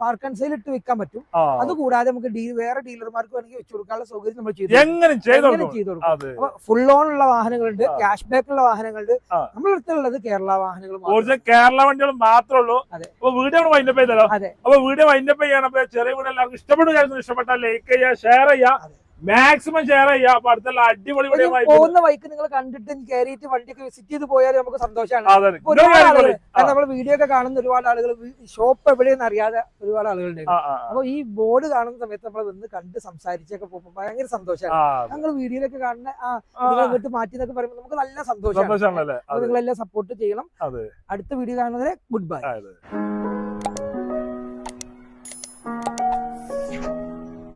പാർക്ക് ആൻഡ് സെയിൽ ഇട്ട് വിൽക്കാൻ പറ്റും. അതുകൂടാതെ നമുക്ക് വേറെ ഡീലർമാർക്ക് വേണമെങ്കിൽ വെച്ചു കൊടുക്കാനുള്ള സൗകര്യം നമ്മൾ ചെയ്തു എങ്ങനെ ചെയ്തോ കൊടുക്കും അപ്പൊ ഫുൾ ഓൺ ഉള്ള വാഹനങ്ങളുണ്ട്. ക്യാഷ് ബാക്ക് ഉള്ള വാഹനങ്ങളുണ്ട്. നമ്മുടെ അടുത്തുള്ളത് കേരള വാഹനങ്ങൾ. കേരള വണ്ടികൾ മാത്രമേ ഉള്ളൂ. അപ്പൊ വീഡിയോ വൈൻഡപ്പ് ചെയ്തല്ലോ അതെ. അപ്പൊ വീഡിയോ വൈൻഡപ്പ് ചെയ്യണം ചെറിയ വീട് എല്ലാവർക്കും ഇഷ്ടപ്പെടുകയായിരുന്നു ഇഷ്ടപ്പെട്ടാൽ ലൈക്ക് ചെയ്യുക ഷെയർ ചെയ്യുക. അതെ. മാക്സിമം ഷെയർ ചെയ്യാം. അപ്പൊ അടുത്തുള്ള അടിപൊളി പോകുന്ന വൈക്ക് നിങ്ങൾ കണ്ടിട്ട് കയറിയിട്ട് വണ്ടിയൊക്കെ വിസിറ്റ് ചെയ്ത് പോയാൽ നമുക്ക് സന്തോഷമാണ് ഒരുപാട് ആളുകൾ. നമ്മൾ വീഡിയോ ഒക്കെ കാണുന്ന ഒരുപാട് ആളുകൾ ഷോപ്പ് എവിടെയെന്ന് അറിയാതെ ഒരുപാട് ആളുകളുണ്ട്. അപ്പൊ ഈ ബോർഡ് കാണുന്ന സമയത്ത് നമ്മൾ വന്ന് കണ്ട് സംസാരിച്ചൊക്കെ പോകുമ്പോൾ ഭയങ്കര സന്തോഷമാണ് ഞങ്ങൾ വീഡിയോയിലൊക്കെ കാണുന്ന ആ ഇങ്ങോട്ട് മാറ്റി എന്നൊക്കെ പറയുമ്പോൾ നമുക്ക് നല്ല സന്തോഷം നിങ്ങളെല്ലാം സപ്പോർട്ട് ചെയ്യണം. അടുത്ത വീഡിയോ കാണുന്നതിന് ഗുഡ് ബൈ